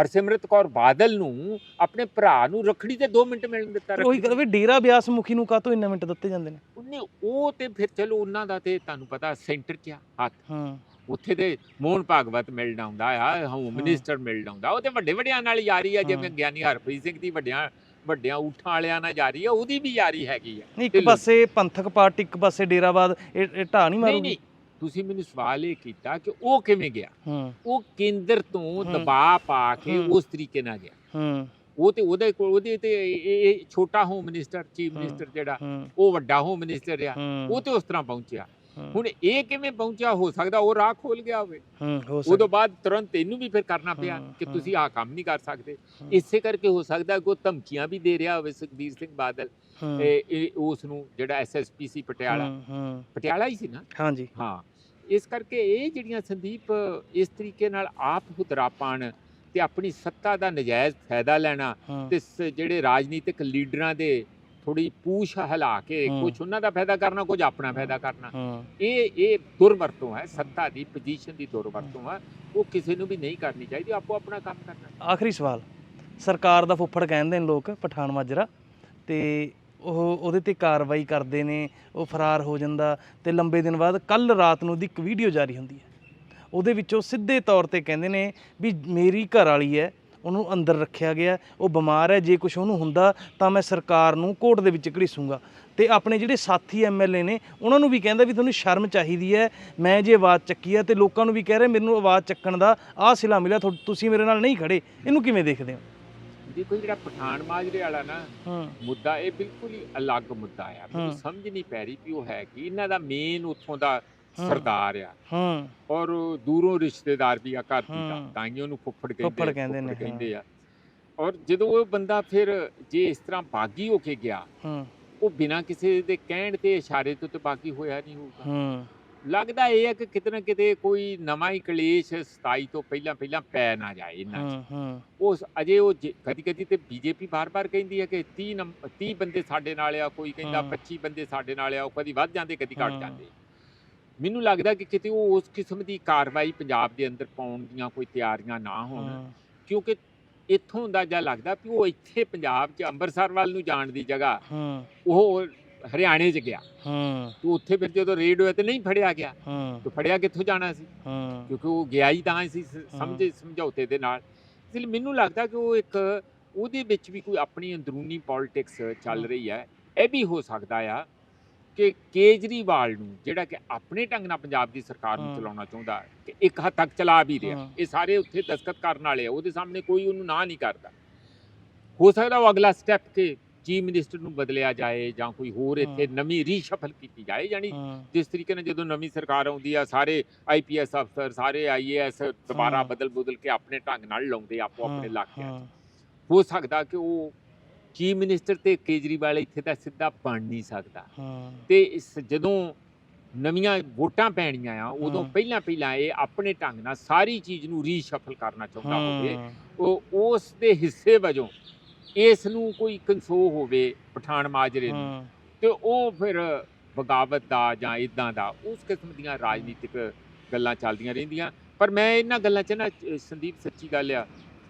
ਹਰਸਿਮਰਤ ਕੌਰ ਬਾਦਲ ਨੂੰ ਆਪਣੇ ਭਰਾ ਨੂੰ ਰਖੜੀ ਤੇ 2 ਮਿੰਟ ਮਿਲਣ ਦਿੱਤਾ ਉਹੀ ਗੱਲ ਵੀ ਡੇਰਾ ਬਿਆਸ ਮੁਖੀ ਨੂੰ ਕਾਹਤੋਂ ਇੰਨੇ ਮਿੰਟ ਦਿੱਤੇ ਜਾਂਦੇ ਨੇ? ਉਹਨੇ ਉਹ ਤੇ ਫਿਰ ਚਲੋ ਉਹਨਾਂ ਦਾ ਤੇ ਤੁਹਾਨੂੰ ਪਤਾ ਸੈਂਟਰ 'ਚ ਆ ਹੱਥ। ਹੂੰ। ਉੱਥੇ ਤੇ ਮੋਹਨ ਭਾਗਵਤ ਮਿਲਣ ਆਉਂਦਾ ਆ ਹੋਮ ਮਿਨਿਸਟਰ ਮਿਲਣ ਆਉਂਦਾ। ਉਹ ਤੇ ਵੱਡੇ ਵੱਡਿਆਂ ਨਾਲ ਯਾਰੀ ਆ ਜਿਵੇਂ। ਗਿਆਨੀ ਹਰਪ੍ਰੀਤ ਸਿੰਘ ਦੀ ਵੱਡਿਆਂ ਵੱਡਿਆਂ ਊਠਾਂ ਵਾਲਿਆਂ ਨਾਲ ਯਾਰੀ ਆ ਉਹਦੀ ਵੀ ਯਾਰੀ ਹੈਗੀ ਆ। ਇੱਕ। ਪਾਸੇ ਪੰਥਕ ਪਾਰਟੀ ਇੱਕ ਪਾਸੇ ਡੇਰਾਬਾਦ ਇਹ ਢਾਹ ਨਹੀਂ ਮਾਰੂਗੀ? ਤੁਸੀਂ ਮੈਨੂੰ ਸਵਾਲ ਇਹ ਕੀਤਾ ਕਿ ਉਹ ਕਿਵੇਂ ਗਿਆ? ਉਹ ਕੇਂਦਰ ਤੋਂ। ਦਬਾਅ ਪਾ ਕੇ। ਉਸ ਤਰੀਕੇ ਨਾਲ ਗਿਆ। ਉਹ ਤੇ ਉਹਦੇ ਕੋਲ ਉਹਦੇ ਤੇ ਇਹ ਛੋਟਾ ਹੋਮ ਮਿਨਿਸਟਰ ਚੀਫ। ਮਿਨਿਸਟਰ ਜਿਹੜਾ ਉਹ ਵੱਡਾ ਹੋਮ ਮਿਨਿਸਟਰ ਆ ਉਹ ਤੇ ਉਸ ਤਰ੍ਹਾਂ ਪਹੁੰਚਿਆ। ਹੁਣ ਇਹ ਕਿਵੇਂ ਪਹੁੰਚਿਆ ਹੋ ਸਕਦਾ ਉਹ ਰਾਹ ਖੋਲ ਗਿਆ ਹੋਵੇ। ਉਦੋਂ ਬਾਅਦ ਤੁਰੰਤ ਇਹਨੂੰ ਵੀ ਫਿਰ ਕਰਨਾ ਪਿਆ ਕਿ। ਤੁਸੀਂ ਆਹ ਕੰਮ ਨਹੀਂ ਕਰ ਸਕਦੇ। ਇਸੇ ਕਰਕੇ ਹੋ ਸਕਦਾ ਕੋਈ ਧਮਕੀਆਂ ਵੀ ਦੇ ਰਿਹਾ ਹੋਵੇ ਸੁਖਬੀਰ ਸਿੰਘ ਬਾਦਲ। ਹੂੰ, ਇਹ ਉਸ ਨੂੰ ਜਿਹੜਾ ਐਸਐਸਪੀਸੀ ਪਟਿਆਲਾ ਹੂੰ, ਪਟਿਆਲਾ ਹੀ ਸੀ ਨਾ? ਹਾਂਜੀ। ਹਾਂ। ਇਸ ਕਰਕੇ ਇਹ ਜਿਹੜੀਆਂ ਸੰਦੀਪ ਇਸ ਤਰੀਕੇ ਨਾਲ ਆਪ ਹੁਦਰਾ ਪਾਣ ਤੇ ਆਪਣੀ ਸੱਤਾ ਦਾ ਨਜਾਇਜ਼ ਫਾਇਦਾ ਲੈਣਾ ਤੇ ਜਿਹੜੇ ਰਾਜਨੀਤਿਕ ਲੀਡਰਾਂ ਦੇ ਥੋੜੀ ਪੂਛ ਹਿਲਾ ਕੇ। ਕੁਝ ਉਹਨਾਂ ਦਾ ਫਾਇਦਾ ਕਰਨਾ ਕੁਝ ਆਪਣਾ ਫਾਇਦਾ ਕਰਨਾ। ਇਹ ਇਹ ਦੁਰਵਰਤੋਂ ਹੈ ਸੱਤਾ ਦੀ ਪੋਜੀਸ਼ਨ ਦੀ ਦੁਰਵਰਤੋਂ ਹੈ। ਉਹ ਕਿਸੇ ਨੂੰ ਵੀ ਨਹੀਂ ਕਰਨੀ ਚਾਹੀਦੀ ਆਪੋ ਆਪਣਾ ਕੰਮ ਕਰਨਾ। ਆਖਰੀ ਸਵਾਲ। ਸਰਕਾਰ ਦਾ ਫੁੱਫੜ ਕਹਿੰਦੇ ਨੇ ਲੋਕ ਪਠਾਨ ਮਾਜਰਾ ਤੇ ਉਹ ਉਹਦੇ ਤੇ ਕਾਰਵਾਈ ਕਰਦੇ ਨੇ, ਉਹ ਫਰਾਰ ਹੋ ਜਾਂਦਾ ਤੇ ਲੰਬੇ ਦਿਨ ਬਾਅਦ ਕੱਲ ਰਾਤ ਨੂੰ ਉਹਦੀ ਇੱਕ ਵੀਡੀਓ ਜਾਰੀ ਹੁੰਦੀ ਹੈ। ਉਹਦੇ ਵਿੱਚੋਂ ਸਿੱਧੇ ਤੌਰ ਤੇ ਕਹਿੰਦੇ ਨੇ ਵੀ ਮੇਰੀ ਘਰ ਵਾਲੀ ਹੈ, ਉਹਨੂੰ ਅੰਦਰ ਰੱਖਿਆ ਗਿਆ, ਉਹ ਬਿਮਾਰ ਹੈ, ਜੇ ਕੁਝ ਉਹਨੂੰ ਹੁੰਦਾ ਤਾਂ ਮੈਂ ਸਰਕਾਰ ਨੂੰ ਕੋਰਟ ਦੇ ਵਿੱਚ ਘੜੀਸੂੰਗਾ। ਤੇ ਆਪਣੇ ਜਿਹੜੇ ਸਾਥੀ ਐਮਐਲਏ ਨੇ, ਉਹਨਾਂ ਨੂੰ ਵੀ ਕਹਿੰਦਾ ਵੀ ਤੁਹਾਨੂੰ ਸ਼ਰਮ ਚਾਹੀਦੀ ਹੈ, ਮੈਂ ਜੇ ਆਵਾਜ਼ ਚੱਕੀ ਹੈ ਤੇ ਲੋਕਾਂ ਨੂੰ ਵੀ ਕਹਿ ਰਿਹਾ, ਮੈਨੂੰ ਆਵਾਜ਼ ਚੱਕਣ ਦਾ ਆਹ ਸਿਲਾ ਮਿਲਿਆ ਤੁਸੀਂ ਮੇਰੇ ਨਾਲ ਨਹੀਂ ਖੜੇ, ਇਹਨੂੰ ਕਿਵੇਂ ਦੇਖਦੇ ਹੋ? ਦੇਖੋ ਜਿਹੜਾ ਪਠਾਨ ਮਾਜਰੇ ਵਾਲਾ ਨਾ ਮੁੱਦਾ ਇਹ ਬਿਲਕੁਲ ਹੀ ਅਲੱਗ ਮੁੱਦਾ ਆ। ਮੈਨੂੰ। ਸਮਝ ਨਹੀਂ ਪੈ ਰਹੀ ਕਿ ਉਹ ਹੈ ਕਿ। ਇਹਨਾਂ ਦਾ ਮੇਨ ਉੱਥੋਂ ਦਾ। ਸਰਦਾਰ ਆ। ਹੂੰ। ਔਰ ਦੂਰੋਂ ਰਿਸ਼ਤੇਦਾਰ ਵੀ ਆ ਘਰ ਦੀ ਦਾ। ਤਾਂ ਹੀ ਉਹਨੂੰ ਫੁੱਫੜ ਕਹਿੰਦੇ ਫੁੱਫੜ ਆ, ਕਹਿੰਦੇ ਨੇ, ਫੁੱਫੜ ਕਹਿੰਦੇ ਆ। ਔਰ ਜਦੋਂ ਉਹ ਬੰਦਾ ਫਿਰ ਜੇ ਇਸ ਤਰ੍ਹਾਂ ਬਾਗੀ ਹੋ ਕੇ ਗਿਆ ਹੂੰ। ਉਹ ਬਿਨਾਂ ਕਿਸੇ ਦੇ ਕਹਿਣ ਤੇ ਇਸ਼ਾਰੇ ਤੋਂ ਤੇ ਬਾਗੀ ਹੋਇਆ ਨਹੀਂ ਹੋਊਗਾ। ਹੂੰ। ਲੱਗਦਾ ਇਹ ਹੈ ਕਿ ਕਿਤੇ ਨਾ ਕਿਤੇ ਕੋਈ ਨਵਾਂ ਹੀ ਕਲੇਸ਼ 27 ਤੋਂ ਪਹਿਲਾਂ ਪਹਿਲਾਂ ਪੈ ਨਾ ਜਾਏ ਇਹਨਾਂ 'ਚ। ਉਸ ਅਜੇ ਉਹ ਕਦੀ ਕਦੀ ਤੇ ਬੀਜੇਪੀ ਬਾਰ-ਬਾਰ ਕਹਿੰਦੀ ਹੈ ਕਿ 30 ਨੰਬ- 30 ਬੰਦੇ ਸਾਡੇ ਨਾਲ ਆ ਕੋਈ ਕਹਿੰਦਾ ਹਾਂ। 25 ਬੰਦੇ ਸਾਡੇ ਨਾਲ ਆ ਉਹ ਕਦੀ ਵੱਧ ਜਾਂਦੇ ਕਦੀ ਘਟ। ਜਾਂਦੇ। ਮੈਨੂੰ ਲੱਗਦਾ ਕਿ ਕਿਤੇ ਉਹ ਉਸ ਕਿਸਮ ਦੀ ਕਾਰਵਾਈ ਪੰਜਾਬ ਦੇ ਅੰਦਰ ਪਾਉਣ ਦੀਆਂ ਕੋਈ ਤਿਆਰੀਆਂ ਨਾ ਹੋਣ। ਕਿਉਂਕਿ ਇੱਥੋਂ ਦਾ ਜਾਂ ਲੱਗਦਾ ਵੀ ਉਹ ਇੱਥੇ ਪੰਜਾਬ 'ਚ ਅੰਮ੍ਰਿਤਸਰ ਵੱਲ ਨੂੰ ਜਾਣ ਦੀ ਜਗ੍ਹਾ ਉਹ ਹਰਿਆਣੇ 'ਚ ਗਿਆ। ਹੂੰ। ਤੇ ਉੱਥੇ ਫਿਰ ਜਦੋਂ ਰੇਡ ਹੋਇਆ ਤੇ ਨਹੀਂ ਫੜਿਆ ਗਿਆ। ਹੂੰ। ਤੇ ਫੜਿਆ ਕਿੱਥੋਂ ਜਾਣਾ ਸੀ? ਹੂੰ। ਕਿਉਂਕਿ ਉਹ ਗਿਆ ਹੀ ਤਾਂ ਸੀ ਸਮਝੇ ਸਮਝੌਤੇ ਦੇ ਨਾਲ। ਇਸ ਲਈ ਮੈਨੂੰ ਲੱਗਦਾ ਕਿ ਉਹ ਇੱਕ ਉਹਦੇ ਵਿੱਚ ਵੀ ਕੋਈ ਆਪਣੀ ਅੰਦਰੂਨੀ ਪੋਲਿਟਿਕਸ ਚੱਲ। ਰਹੀ ਹੈ। ਇਹ ਵੀ ਹੋ ਸਕਦਾ ਆ ਕਿ ਕੇਜਰੀਵਾਲ ਨੂੰ ਜਿਹੜਾ ਕਿ ਆਪਣੇ ਢੰਗ ਨਾਲ ਪੰਜਾਬ ਦੀ ਸਰਕਾਰ ਨੂੰ। ਚਲਾਉਣਾ ਚਾਹੁੰਦਾ ਕਿ ਇੱਕ ਹੱਦ ਤੱਕ ਚਲਾ ਵੀ ਰਿਹਾ। ਇਹ ਸਾਰੇ ਉੱਥੇ ਦਸਤਖਤ ਕਰਨ ਵਾਲੇ ਆ। ਉਹਦੇ ਸਾਹਮਣੇ ਕੋਈ ਉਹਨੂੰ ਨਾ ਨਹੀਂ ਕਰਦਾ। ਹੋ ਸਕਦਾ ਉਹ ਅਗਲਾ ਸਟੈਪ ਕਿ ਚੀਫ ਮਿਨਿਸਟਰ ਨੂੰ ਬਦਲਿਆ ਜਾਏ ਜਾਂ ਕੋਈ ਹੋਰ ਇੱਥੇ। ਨਵੀਂ ਰੀਸ਼ਫਲ ਕੀਤੀ ਜਾਏ ਯਾਨੀ ਜਿਸ ਤਰੀਕੇ ਨਾਲ ਜਦੋਂ ਨਵੀਂ ਸਰਕਾਰ ਆਉਂਦੀ ਆ ਸਾਰੇ ਆਈਪੀਐਸ ਅਫਸਰ ਸਾਰੇ ਆਈਏਐਸ ਦੁਬਾਰਾ ਹਾਂ। ਬਦਲ ਬਦਲ ਕੇ ਆਪਣੇ ਢੰਗ ਨਾਲ ਲਾਉਂਦੇ ਆਪੋ ਆਪਣੇ ਇਲਾਕੇ ਹਾਂ ਹੋ ਸਕਦਾ ਕਿ ਉਹ ਚੀਫ ਮਿਨਿਸਟਰ ਤੇ ਕੇਜਰੀਵਾਲ ਇੱਥੇ ਤਾਂ ਸਿੱਧਾ ਬਣ ਨਹੀਂ ਸਕਦਾ ਤੇ ਇਸ ਜਦੋਂ ਨਵੀਆਂ ਵੋਟਾਂ ਪੈਣੀਆਂ ਆ ਉਦੋਂ। ਪਹਿਲਾਂ ਪਹਿਲਾਂ ਇਹ ਆਪਣੇ ਢੰਗ ਨਾਲ ਸਾਰੀ ਚੀਜ਼ ਨੂੰ ਰੀਸ਼ਫਲ ਕਰਨਾ ਚਾਹੁੰਦਾ ਹੋਵੇ ਉਹ ਉਸ ਦੇ ਹਿੱਸੇ ਵਜੋਂ ਇਸ ਨੂੰ ਕੋਈ ਕੰਸੋ ਹੋਵੇ ਪਠਾਨ ਮਾਜਰੇ ਨੂੰ ਤੇ ਉਹ ਫਿਰ ਬਗਾਵਤ ਦਾ ਜਾਂ ਇਦਾਂ ਦਾ ਉਸ ਕਿਸਮ ਦੀਆਂ ਰਾਜਨੀਤਿਕ ਗੱਲਾਂ ਚੱਲਦੀਆਂ ਰਹਿੰਦੀਆਂ। ਪਰ ਮੈਂ ਇਹਨਾਂ ਗੱਲਾਂ 'ਚ ਨਾ ਸੰਦੀਪ ਸੱਚੀ ਗੱਲ ਆ।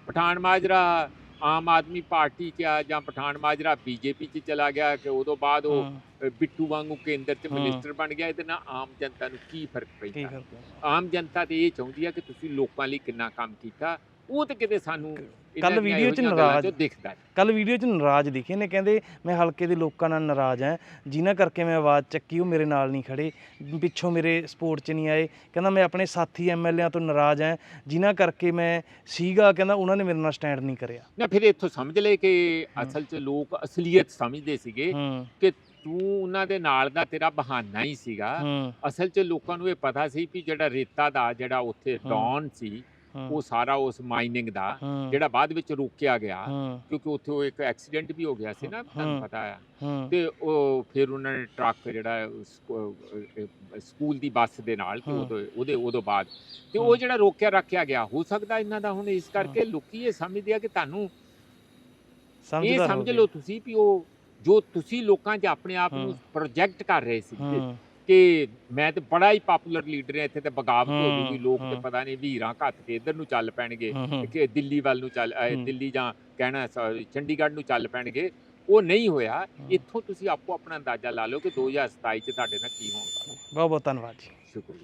ਪਠਾਨ ਮਾਜਰਾ ਆਮ ਆਦਮੀ ਪਾਰਟੀ 'ਚ ਆ ਜਾਂ ਪਠਾਨ ਮਾਜਰਾ ਬੀਜੇਪੀ 'ਚ ਚਲਾ ਗਿਆ ਕਿ ਉਦੋਂ ਬਾਅਦ ਉਹ ਬਿੱਟੂ ਵਾਂਗੂ ਕੇਂਦਰ 'ਚ। ਮਿਨਿਸਟਰ ਬਣ ਗਿਆ ਇਹਦੇ ਨਾਲ ਆਮ ਜਨਤਾ ਨੂੰ ਕੀ ਫ਼ਰਕ ਪੈਂਦਾ? ਆਮ ਜਨਤਾ ਤੇ ਇਹ ਚਾਹੁੰਦੀ ਆ ਕਿ ਤੁਸੀਂ ਲੋਕਾਂ ਲਈ ਕਿੰਨਾ ਕੰਮ ਕੀਤਾ ਉਹ ਤੇ ਕਿਤੇ ਸਾਨੂੰ ਦੀਆਂ ਵੀਡੀਓ 'ਚ ਨਾਰਾਜ਼- ਦਿਖਦਾ। ਕੱਲ ਵੀਡੀਓ 'ਚ ਨਾਰਾਜ਼ ਦਿਖੇ ਨੇ ਕਹਿੰਦੇ ਮੈਂ ਹਲਕੇ ਦੇ ਲੋਕਾਂ ਨਾਲ ਨਾਰਾਜ਼ ਹਾਂ ਜਿਨ੍ਹਾਂ ਕਰਕੇ ਮੈਂ ਆਵਾਜ਼ ਚੱਕੀ ਉਹ ਮੇਰੇ ਨਾਲ ਨਹੀਂ ਖੜੇ ਪਿੱਛੋਂ ਮੇਰੇ ਸਪੋਰਟ 'ਚ ਨਹੀਂ ਆਏ ਕਹਿੰਦਾ ਮੈਂ ਆਪਣੇ ਸਾਥੀ ਐਮਐਲਏਆਂ ਤੋਂ ਨਾਰਾਜ਼ ਹਾਂ ਜਿਨ੍ਹਾਂ ਕਰਕੇ ਮੈਂ ਸੀਗਾ ਕਹਿੰਦਾ ਉਹਨਾਂ ਨੇ ਮੇਰੇ ਨਾਲ ਸਟੈਂਡ ਨਹੀਂ ਕਰਿਆ। ਨਾ ਫਿਰ ਇੱਥੋਂ ਸਮਝ ਲਏ ਕਿ ਅਸਲ 'ਚ ਲੋਕ ਅਸਲੀਅਤ ਸਮਝਦੇ ਸੀਗੇ ਕਿ ਤੂੰ ਉਹਨਾਂ ਦੇ ਨਾਲ ਦਾ ਤੇਰਾ ਬਹਾਨਾ ਹੀ ਸੀਗਾ। ਅਸਲ 'ਚ ਲੋਕਾਂ ਨੂੰ ਇਹ ਪਤਾ ਸੀ ਵੀ ਜਿਹੜਾ ਰੇਤਾ ਦਾ ਜਿਹੜਾ ਉੱਥੇ। ਡੌਨ ਸੀ ਉਹ ਸਾਰਾ ਉਸ ਮਾਈਨਿੰਗ ਦਾ ਜਿਹੜਾ ਬਾਅਦ ਵਿੱਚ ਰੋਕਿਆ ਗਿਆ ਕਿਉਂਕਿ ਉੱਥੇ ਉਹ ਇੱਕ ਐਕਸੀਡੈਂਟ ਵੀ ਹੋ ਗਿਆ ਸੀ ਨਾ ਤੁਹਾਨੂੰ। ਪਤਾ ਹੈ ਹੂੰ ਤੇ ਉਹ ਫਿਰ ਉਹਨਾਂ ਨੇ ਟਰੱਕ ਜਿਹੜਾ ਸਕੂਲ ਦੀ ਬੱਸ ਦੇ ਨਾਲ ਤੇ। ਉਹਦੇ ਉਦੋਂ ਬਾਅਦ ਤੇ ਉਹ। ਜਿਹੜਾ ਰੋਕਿਆ ਰੱਖਿਆ ਗਿਆ ਹੋ ਸਕਦਾ ਇਹਨਾਂ ਦਾ ਹੁਣ ਇਸ ਕਰਕੇ ਲੋਕੀ ਇਹ ਸਮਝਦੇ ਆ ਕਿ ਤੁਹਾਨੂੰ ਇਹ ਸਮਝ। ਲਓ ਤੁਸੀਂ ਵੀ ਉਹ ਜੋ ਤੁਸੀਂ ਲੋਕਾਂ 'ਚ ਆਪਣੇ ਆਪ ਨੂੰ। ਪ੍ਰੋਜੈਕਟ ਕਰ ਰਹੇ ਸੀ ਕਿ ਮੈਂ ਤੇ ਬੜਾ ਹੀ ਪਪੂਲਰ ਲੀਡਰ ਹਾਂ ਇੱਥੇ ਤੇ ਬਗਾਵਤ ਹੋ ਜੂਗੀ ਲੋਕ ਤੇ। ਪਤਾ ਨਹੀਂ ਵੀਰਾਂ ਘੱਤ ਕੇ ਇੱਧਰ ਨੂੰ ਚੱਲ ਪੈਣਗੇ ਕਿ ਦਿੱਲੀ ਵੱਲ ਨੂੰ ਚੱਲ। ਦਿੱਲੀ ਜਾਂ ਕਹਿਣਾ ਚੰਡੀਗੜ੍ਹ ਨੂੰ ਚੱਲ ਪੈਣਗੇ ਉਹ ਨਹੀਂ ਹੋਇਆ। ਇੱਥੋਂ ਤੁਸੀਂ ਆਪੋ ਆਪਣਾ ਅੰਦਾਜ਼ਾ ਲਾ ਲਓ ਕਿ 2027 ਚ ਤੁਹਾਡੇ ਨਾਲ ਕੀ ਹੋਊਗਾ ਬਹੁਤ ਬਹੁਤ ਧੰਨਵਾਦ ਜੀ ਸ਼ੁਕਰੀਆ